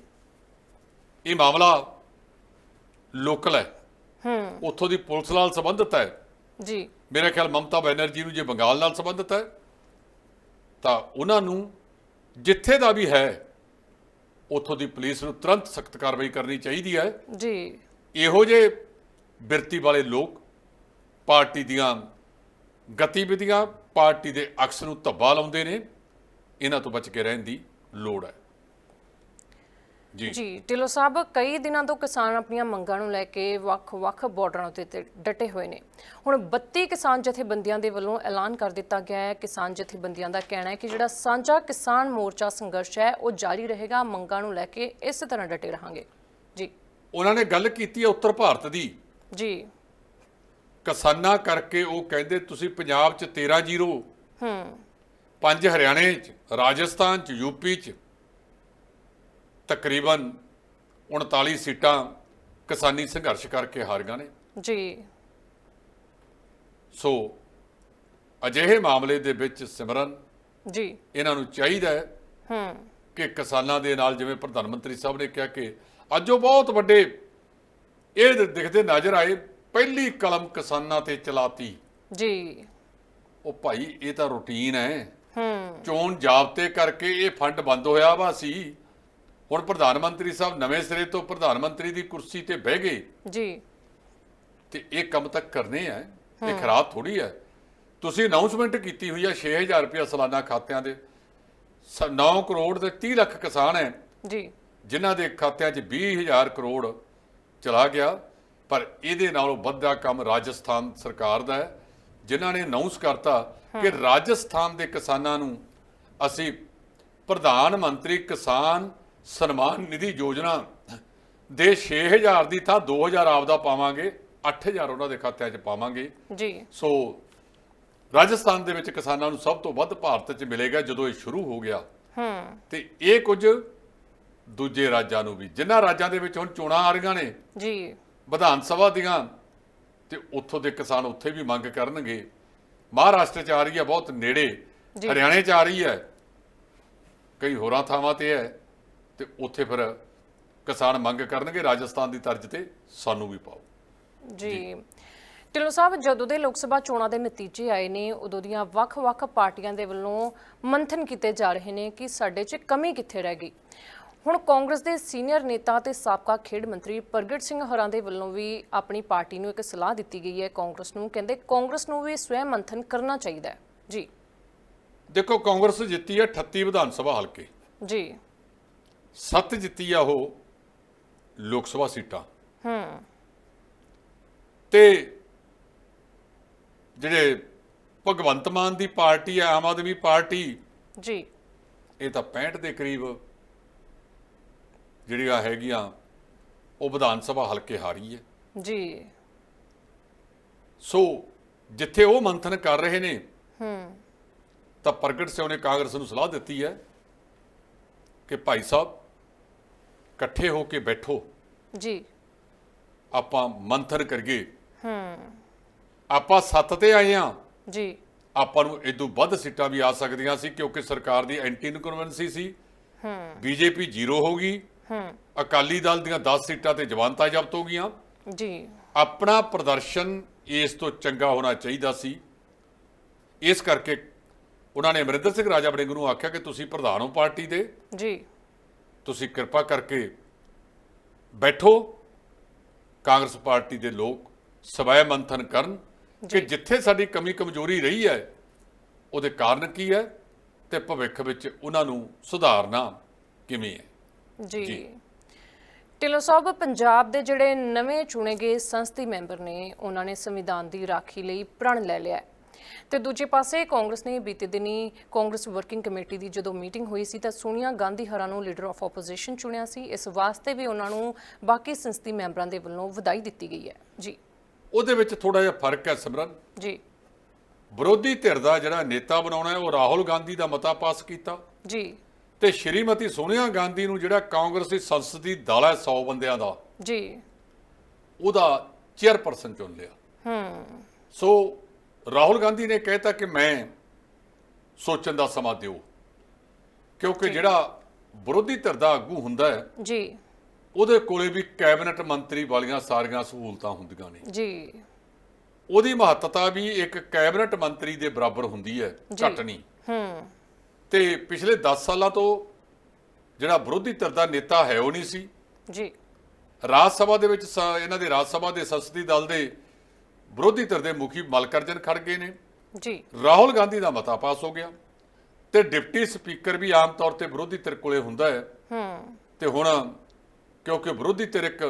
ਇਹ ਮਾਮਲਾ ਲੋਕਲ ਹੈ। ਹੂੰ। ਉੱਥੋਂ ਦੀ ਪੁਲਿਸ ਨਾਲ ਸੰਬੰਧਿਤ ਹੈ। ਜੀ। ਮੇਰਾ ਖਿਆਲ ਮਮਤਾ ਬੈਨਰਜੀ ਨੂੰ ਜੇ ਬੰਗਾਲ ਨਾਲ ਸੰਬੰਧਿਤ ਹੈ ਤਾਂ ਉਹਨਾਂ ਨੂੰ ਜਿੱਥੇ ਦਾ ਵੀ ਹੈ ਉੱਥੋਂ ਦੀ ਪੁਲਿਸ ਨੂੰ ਤੁਰੰਤ ਸਖਤ ਕਾਰਵਾਈ ਕਰਨੀ ਚਾਹੀਦੀ ਹੈ। ਜੀ। ਇਹੋ ਜਿਹੇ ਬਿਰਤੀ ਵਾਲੇ ਲੋਕ ਪਾਰਟੀ ਦੀਆਂ ਗਤੀਵਿਧੀਆਂ ਪਾਰਟੀ ਦੇ ਅਕਸ ਨੂੰ ਧੱਬਾ ਲਾਉਂਦੇ ਨੇ। ਇਹਨਾਂ ਤੋਂ ਬਚ ਕੇ ਰਹਿਣ ਦੀ ਲੋੜ ਹੈ। ਜੀ। ਜੀ ਢਿੱਲੋਂ ਸਾਹਿਬ ਕਈ ਦਿਨਾਂ ਤੋਂ ਕਿਸਾਨ ਆਪਣੀਆਂ ਮੰਗਾਂ ਨੂੰ ਲੈ ਕੇ ਵੱਖ-ਵੱਖ ਬਾਰਡਰਾਂ ਉੱਤੇ ਡਟੇ ਹੋਏ ਨੇ। ਹੁਣ 32 ਕਿਸਾਨ ਜਥੇਬੰਦੀਆਂ ਦੇ ਵੱਲੋਂ ਐਲਾਨ ਕਰ ਦਿੱਤਾ ਗਿਆ ਹੈ। ਕਿਸਾਨ ਜਥੇਬੰਦੀਆਂ ਦਾ ਕਹਿਣਾ ਹੈ ਕਿ ਜਿਹੜਾ ਸਾਂਝਾ ਕਿਸਾਨ ਮੋਰਚਾ ਸੰਘਰਸ਼ ਹੈ ਉਹ ਜਾਰੀ ਰਹੇਗਾ। ਮੰਗਾਂ ਨੂੰ ਲੈ ਕੇ ਇਸੇ ਤਰ੍ਹਾਂ ਡਟੇ ਰਹਾਂਗੇ। ਜੀ। ਉਹਨਾਂ ਨੇ ਗੱਲ ਕੀਤੀ ਹੈ ਉੱਤਰ ਭਾਰਤ ਦੀ। ਜੀ। ਕਿਸਾਨਾਂ ਕਰਕੇ ਉਹ ਕਹਿੰਦੇ ਤੁਸੀਂ ਪੰਜਾਬ 'ਚ 13 ਜ਼ੀਰੋ ਹੂੰ। ਪੰਜ ਹਰਿਆਣੇ 'ਚ ਰਾਜਸਥਾਨ 'ਚ ਯੂਪੀ 'ਚ ਤਕਰੀਬਨ 39 ਸੀਟਾਂ ਕਿਸਾਨੀ ਸੰਘਰਸ਼ ਕਰਕੇ ਹਾਰ ਗਏ ਨੇ। ਜੀ। ਸੋ ਅਜਿਹੇ ਮਾਮਲੇ ਦੇ ਵਿੱਚ ਸਿਮਰਨ ਜੀ। ਇਹਨਾਂ ਨੂੰ ਚਾਹੀਦਾ ਹੈ ਹੂੰ। ਕਿ ਕਿਸਾਨਾਂ ਦੇ ਨਾਲ ਜਿਵੇਂ ਪ੍ਰਧਾਨ ਮੰਤਰੀ ਸਾਹਿਬ ਨੇ ਕਿਹਾ ਕਿ ਅੱਜ ਉਹ ਬਹੁਤ ਵੱਡੇ ਇਹ ਦਿਖਦੇ ਨਜ਼ਰ ਆਏ ਪਹਿਲੀ ਕਲਮ ਕਿਸਾਨਾਂ ਤੇ ਚਲਾਤੀ। ਜੀ। ਉਹ ਭਾਈ ਇਹ ਤਾਂ ਰੁਟੀਨ ਹੈ। ਹੂੰ। ਚੋਣ ਜਾਬਤੇ ਕਰਕੇ ਇਹ ਫੰਡ ਬੰਦ ਹੋਇਆ ਵਾ ਸੀ। ਹੁਣ ਪ੍ਰਧਾਨ ਮੰਤਰੀ ਸਾਹਿਬ ਨਵੇਂ ਸਿਰੇ ਤੋਂ ਪ੍ਰਧਾਨ ਮੰਤਰੀ ਦੀ ਕੁਰਸੀ ਤੇ ਬਹਿ ਗਏ। ਜੀ। ਤੇ ਇਹ ਕੰਮ ਤਾਂ ਕਰਨੇ ਆ ਇਹ ਖਰਾਬ ਥੋੜੀ ਹੈ ਤੁਸੀਂ ਅਨਾਉਂਸਮੈਂਟ ਕੀਤੀ ਹੋਈ ਹੈ 6000 ਰੁਪਏ ਸਾਲਾਨਾ ਖਾਤਿਆਂ ਦੇ। 9 ਕਰੋੜ ਦੇ 30 ਲੱਖ ਕਿਸਾਨ ਹੈ ਜੀ। ਜਿਨ੍ਹਾਂ ਦੇ ਖਾਤਿਆਂ 'ਚ 20000 ਕਰੋੜ ਚਲਾ ਗਿਆ। ਪਰ ਇਹਦੇ ਨਾਲੋਂ ਵੱਡਾ ਕੰਮ ਰਾਜਸਥਾਨ ਸਰਕਾਰ ਦਾ ਹੈ ਜਿਨ੍ਹਾਂ ਨੇ ਅਨਾਉਂਸ ਕਰਤਾ ਕਿ ਰਾਜਸਥਾਨ ਦੇ ਕਿਸਾਨਾਂ ਨੂੰ ਅਸੀਂ ਪ੍ਰਧਾਨ ਮੰਤਰੀ ਕਿਸਾਨ ਸਨਮਾਨ ਨਿਧੀ ਯੋਜਨਾ ਦੇ 6000 ਦੀ ਥਾਂ 2000 ਆਪਦਾ ਪਾਵਾਂਗੇ 8000 ਉਹਨਾਂ ਦੇ ਖਾਤਿਆਂ 'ਚ ਪਾਵਾਂਗੇ। ਜੀ। ਸੋ ਰਾਜਸਥਾਨ ਦੇ ਵਿੱਚ ਕਿਸਾਨਾਂ ਨੂੰ ਸਭ ਤੋਂ ਵੱਧ ਭਾਰਤ 'ਚ ਮਿਲੇਗਾ ਜਦੋਂ ਇਹ ਸ਼ੁਰੂ ਹੋ ਗਿਆ। ਹੂੰ। ਤੇ ਇਹ ਕੁਝ ਦੂਜੇ ਰਾਜਾਂ ਨੂੰ ਵੀ ਜਿਨ੍ਹਾਂ ਰਾਜਾਂ ਦੇ ਵਿੱਚ ਹੁਣ ਚੋਣਾਂ ਆ ਰਹੀਆਂ ਨੇ ਜੀ। ਵਿਧਾਨ ਸਭਾ ਦੀਆਂ ਤੇ ਉੱਥੋਂ ਦੇ ਕਿਸਾਨ ਉੱਥੇ ਵੀ ਮੰਗ ਕਰਨਗੇ। ਮਹਾਰਾਸ਼ਟਰ 'ਚ ਆ ਰਹੀ ਹੈ ਬਹੁਤ ਨੇੜੇ। ਹਰਿਆਣੇ 'ਚ ਆ ਰਹੀ ਹੈ। ਕਈ ਹੋਰਾਂ ਥਾਵਾਂ ਤੇ ਹੈ। ਤੇ ਉੱਥੇ ਫਿਰ ਕਿਸਾਨ ਮੰਗ ਕਰਨਗੇ ਰਾਜਸਥਾਨ ਦੀ ਤਰਜ਼ ਤੇ ਸਾਨੂੰ ਵੀ ਪਾਓ। ਜੀ। ਢਿੱਲੋਂ ਸਾਹਿਬ ਜਦੋਂ ਦੇ ਲੋਕ ਸਭਾ ਚੋਣਾਂ ਦੇ ਨਤੀਜੇ ਆਏ ਨੇ ਉਦੋਂ ਦੀਆਂ ਵੱਖ-ਵੱਖ ਪਾਰਟੀਆਂ ਦੇ ਵੱਲੋਂ ਮੰਥਨ ਕੀਤੇ ਜਾ ਰਹੇ ਨੇ ਕਿ ਸਾਡੇ 'ਚ ਕਮੀ ਕਿੱਥੇ ਰਹਿ ਗਈ? ਹੁਣ ਕਾਂਗਰਸ ਦੇ ਸੀਨੀਅਰ ਨੇਤਾ ਤੇ ਸਾਬਕਾ ਖੇਡ ਮੰਤਰੀ ਪ੍ਰਗਟ ਸਿੰਘ ਹਰਾਂ ਦੇ ਵੱਲੋਂ ਵੀ ਆਪਣੀ ਪਾਰਟੀ ਨੂੰ ਇੱਕ ਸਲਾਹ ਦਿੱਤੀ ਗਈ ਹੈ ਕਾਂਗਰਸ ਨੂੰ। ਕਹਿੰਦੇ ਕਾਂਗਰਸ ਨੂੰ ਵੀ ਸਵੈ ਮੰਥਨ ਕਰਨਾ ਚਾਹੀਦਾ ਹੈ। ਜੀ। ਦੇਖੋ ਕਾਂਗਰਸ ਜਿੱਤੀ ਹੈ 38 ਵਿਧਾਨ ਸਭਾ ਹਲਕੇ। ਜੀ। ਸੱਤ ਜਿੱਤੀ ਆ ਉਹ ਲੋਕ ਸਭਾ ਸੀਟਾਂ। ਹੂੰ। ਤੇ ਜਿਹੜੇ ਭਗਵੰਤ ਮਾਨ ਦੀ ਪਾਰਟੀ ਹੈ ਆਮ ਆਦਮੀ ਪਾਰਟੀ ਜੀ। ਇਹ ਤਾਂ 65 ਦੇ ਕਰੀਬ ਜਿਹੜੀਆਂ ਹੈਗੀਆਂ ਉਹ ਵਿਧਾਨ ਸਭਾ ਹਲਕੇ ਹਾਰੀ ਹੈ। ਜੀ। ਸੋ ਜਿੱਥੇ ਉਹ ਮੰਥਨ ਕਰ ਰਹੇ ਨੇ ਹੂੰ। ਤਾਂ ਪ੍ਰਗਟ ਸਿੰਘ ਨੇ ਕਾਂਗਰਸ ਨੂੰ ਸਲਾਹ ਦਿੱਤੀ ਹੈ ਕਿ ਭਾਈ ਸਾਹਿਬ ਇਕੱਠੇ ਹੋ ਕੇ ਬੈਠੋ। ਜੀ। ਆਪਾਂ ਮੰਥਨ ਕਰੀਏ। ਹੂੰ। ਆਪਾਂ ਸੱਤ ਤੇ ਆਏ ਆ। ਜੀ। ਆਪਾਂ ਨੂੰ ਇਦੋਂ ਵੱਧ ਸੀਟਾਂ ਵੀ ਆ ਸਕਦੀਆਂ ਸੀ ਕਿਉਂਕਿ ਸਰਕਾਰ ਦੀ ਐਂਟੀ ਇਨਕਨਵੈਂਸੀ ਸੀ। ਹੂੰ। ਬੀਜੇਪੀ ਜ਼ੀਰੋ ਹੋ ਗਈ। ਹੂੰ। ਅਕਾਲੀ ਦਲ ਦੀਆਂ 10 ਸੀਟਾਂ ਤੇ ਜਵਾਨਤਾ ਜ਼ਬਤ ਹੋ ਗਈਆਂ। ਜੀ। ਆਪਣਾ ਪ੍ਰਦਰਸ਼ਨ ਇਸ ਤੋਂ ਚੰਗਾ ਹੋਣਾ ਚਾਹੀਦਾ ਸੀ। ਇਸ ਕਰਕੇ ਉਹਨਾਂ ਨੇ ਅਮਰਿੰਦਰ ਸਿੰਘ ਰਾਜਾ ਵੜਿੰਗ ਨੂੰ ਆਖਿਆ ਕਿ ਤੁਸੀਂ ਪ੍ਰਧਾਨ ਹੋ ਪਾਰਟੀ ਦੇ। ਜੀ। ਤੁਸੀਂ ਕਿਰਪਾ ਕਰਕੇ ਬੈਠੋ। ਕਾਂਗਰਸ ਪਾਰਟੀ ਦੇ ਲੋਕ ਸਵੈ ਮੰਥਨ ਕਰਨ ਕਿ ਜਿੱਥੇ ਸਾਡੀ ਕਮੀ ਕਮਜ਼ੋਰੀ ਰਹੀ ਹੈ ਉਹਦੇ ਕਾਰਨ ਕੀ ਹੈ ਤੇ ਭਵਿੱਖ ਵਿੱਚ ਉਹਨਾਂ ਨੂੰ ਸੁਧਾਰਨਾ ਕਿਵੇਂ ਹੈ। ਜੀ। ਢਿੱਲੋਂ ਸਾਹਿਬ ਪੰਜਾਬ ਦੇ ਜਿਹੜੇ ਨਵੇਂ ਚੁਣੇ ਗਏ ਸੰਸਦੀ ਮੈਂਬਰ ਨੇ ਉਹਨਾਂ ਨੇ ਸੰਵਿਧਾਨ ਦੀ ਰਾਖੀ ਲਈ ਪ੍ਰਣ ਲੈ ਲਿਆ ਹੈ। ਤੇ ਦੂਜੇ ਪਾਸੇ ਕਾਂਗਰਸ ਨੇ ਬੀਤੇ ਦਿਨੀ ਕਾਂਗਰਸ ਵਰਕਿੰਗ ਕਮੇਟੀ ਦੀ ਜਦੋਂ ਮੀਟਿੰਗ ਹੋਈ ਸੀ ਤਾਂ ਸੋਨੀਆ ਗਾਂਧੀ ਹਰਾਂ ਨੂੰ ਲੀਡਰ ਆਫ ਆਪੋਜੀਸ਼ਨ ਚੁਣਿਆ ਸੀ। ਇਸ ਵਾਸਤੇ ਵੀ ਉਹਨਾਂ ਨੂੰ ਬਾਕੀ ਸੰਸਦੀ ਮੈਂਬਰਾਂ ਦੇ ਵੱਲੋਂ ਵਧਾਈ ਦਿੱਤੀ ਗਈ ਹੈ। ਜੀ। ਉਹਦੇ ਵਿੱਚ ਥੋੜਾ ਜਿਹਾ ਫ਼ਰਕ ਹੈ ਸਿਮਰਨ। ਜੀ। ਵਿਰੋਧੀ ਧਿਰ ਦਾ ਜਿਹੜਾ ਨੇਤਾ ਬਣਾਉਣਾ ਹੈ ਉਹ ਰਾਹੁਲ ਗਾਂਧੀ ਦਾ ਮਤਾ ਪਾਸ ਕੀਤਾ। ਜੀ। ਤੇ ਸ਼੍ਰੀਮਤੀ ਸੋਨੀਆ ਗਾਂਧੀ ਨੂੰ ਜਿਹੜਾ ਕਾਂਗਰਸ ਦੀ ਸੰਸਦੀ ਦਲ ਹੈ 100 ਬੰਦਿਆਂ ਦਾ ਜੀ। ਉਹਦਾ ਚੇਅਰਪਰਸਨ ਚੁਣ ਲਿਆ। ਹੂੰ। ਸੋ ਰਾਹੁਲ ਗਾਂਧੀ ਨੇ ਕਹਿਤਾ ਕਿ ਮੈਂ ਸੋਚਣ ਦਾ ਸਮਾਂ ਦਿਓ ਕਿਉਂਕਿ ਜਿਹੜਾ ਵਿਰੋਧੀ ਧਿਰ ਦਾ ਆਗੂ ਹੁੰਦਾ ਹੈ ਜੀ। ਉਹਦੇ ਕੋਲੇ ਵੀ ਕੈਬਨਿਟ ਮੰਤਰੀ ਵਾਲੀਆਂ ਸਾਰੀਆਂ ਸਹੂਲਤਾਂ ਹੁੰਦੀਆਂ ਨੇ। ਜੀ। ਉਹਦੀ ਮਹੱਤਤਾ ਵੀ ਇੱਕ ਕੈਬਨਿਟ ਮੰਤਰੀ ਦੇ ਬਰਾਬਰ ਹੁੰਦੀ ਹੈ ਜੀ। ਘੱਟ ਨਹੀਂ। ਹੂੰ। ਤੇ ਪਿਛਲੇ 10 ਸਾਲਾਂ ਤੋਂ ਜਿਹੜਾ ਵਿਰੋਧੀ ਧਿਰ ਦਾ ਨੇਤਾ ਹੈ ਉਹ ਨਹੀਂ ਸੀ। ਜੀ। ਰਾਜ ਸਭਾ ਦੇ ਵਿੱਚ ਇਹਨਾਂ ਦੇ ਰਾਜ ਸਭਾ ਦੇ ਸੰਸਦੀ ਦਲ ਦੇ ਵਿਰੋਧੀ ਧਿਰ ਦੇ ਮੁਖੀ ਮਲਕਰਜਨ ਖੜ ਗਏ ਨੇ। ਜੀ। ਰਾਹੁਲ ਗਾਂਧੀ ਦਾ ਮਤਾ ਪਾਸ ਹੋ ਗਿਆ ਤੇ ਡਿਪਟੀ ਸਪੀਕਰ ਵੀ ਆਮ ਤੌਰ ਤੇ ਵਿਰੋਧੀ ਧਿਰ ਕੋਲੇ ਹੁੰਦਾ ਹੈ। ਹੂੰ। ਤੇ ਹੁਣ ਕਿਉਂਕਿ ਵਿਰੋਧੀ ਧਿਰ ਇੱਕ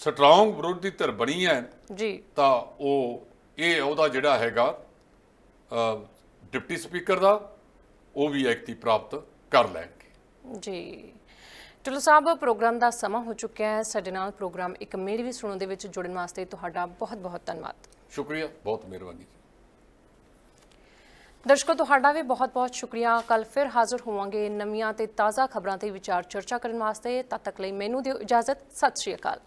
ਸਟਰੋਂਗ ਵਿਰੋਧੀ ਧਿਰ ਬਣੀ ਹੈ ਜੀ। ਤਾਂ ਉਹ ਇਹ ਉਹਦਾ ਜਿਹੜਾ ਹੈਗਾ ਡਿਪਟੀ ਸਪੀਕਰ ਦਾ ਉਹ ਵੀ ਐਕਤੀ ਪ੍ਰਾਪਤ ਕਰ ਲੈਣਗੇ। ਜੀ। ਟੁੱਲੂ ਸਾਹਿਬ ਪ੍ਰੋਗਰਾਮ ਦਾ ਸਮਾਂ ਹੋ ਚੁੱਕਿਆ ਹੈ। ਸਾਡੇ ਨਾਲ ਪ੍ਰੋਗਰਾਮ ਇੱਕ ਮੇਰੀ ਵੀ ਸੁਣੋ ਦੇ ਵਿੱਚ ਜੁੜਨ ਵਾਸਤੇ ਤੁਹਾਡਾ ਬਹੁਤ ਬਹੁਤ ਧੰਨਵਾਦ। ਸ਼ੁਕਰੀਆ ਬਹੁਤ ਮਿਹਰਬਾਨੀ ਦਰਸ਼ਕੋ ਤੁਹਾਡਾ ਵੀ ਬਹੁਤ-ਬਹੁਤ ਸ਼ੁਕਰੀਆ। ਕੱਲ ਫਿਰ ਹਾਜ਼ਰ ਹੋਵਾਂਗੇ ਨਵੀਆਂ ਤੇ ਤਾਜ਼ਾ ਖਬਰਾਂ ਤੇ ਵਿਚਾਰ ਚਰਚਾ ਕਰਨ ਵਾਸਤੇ। ਤਦ ਤੱਕ ਲਈ ਮੈਨੂੰ ਦਿਓ ਇਜਾਜ਼ਤ। ਸਤਿ ਸ਼੍ਰੀ ਅਕਾਲ।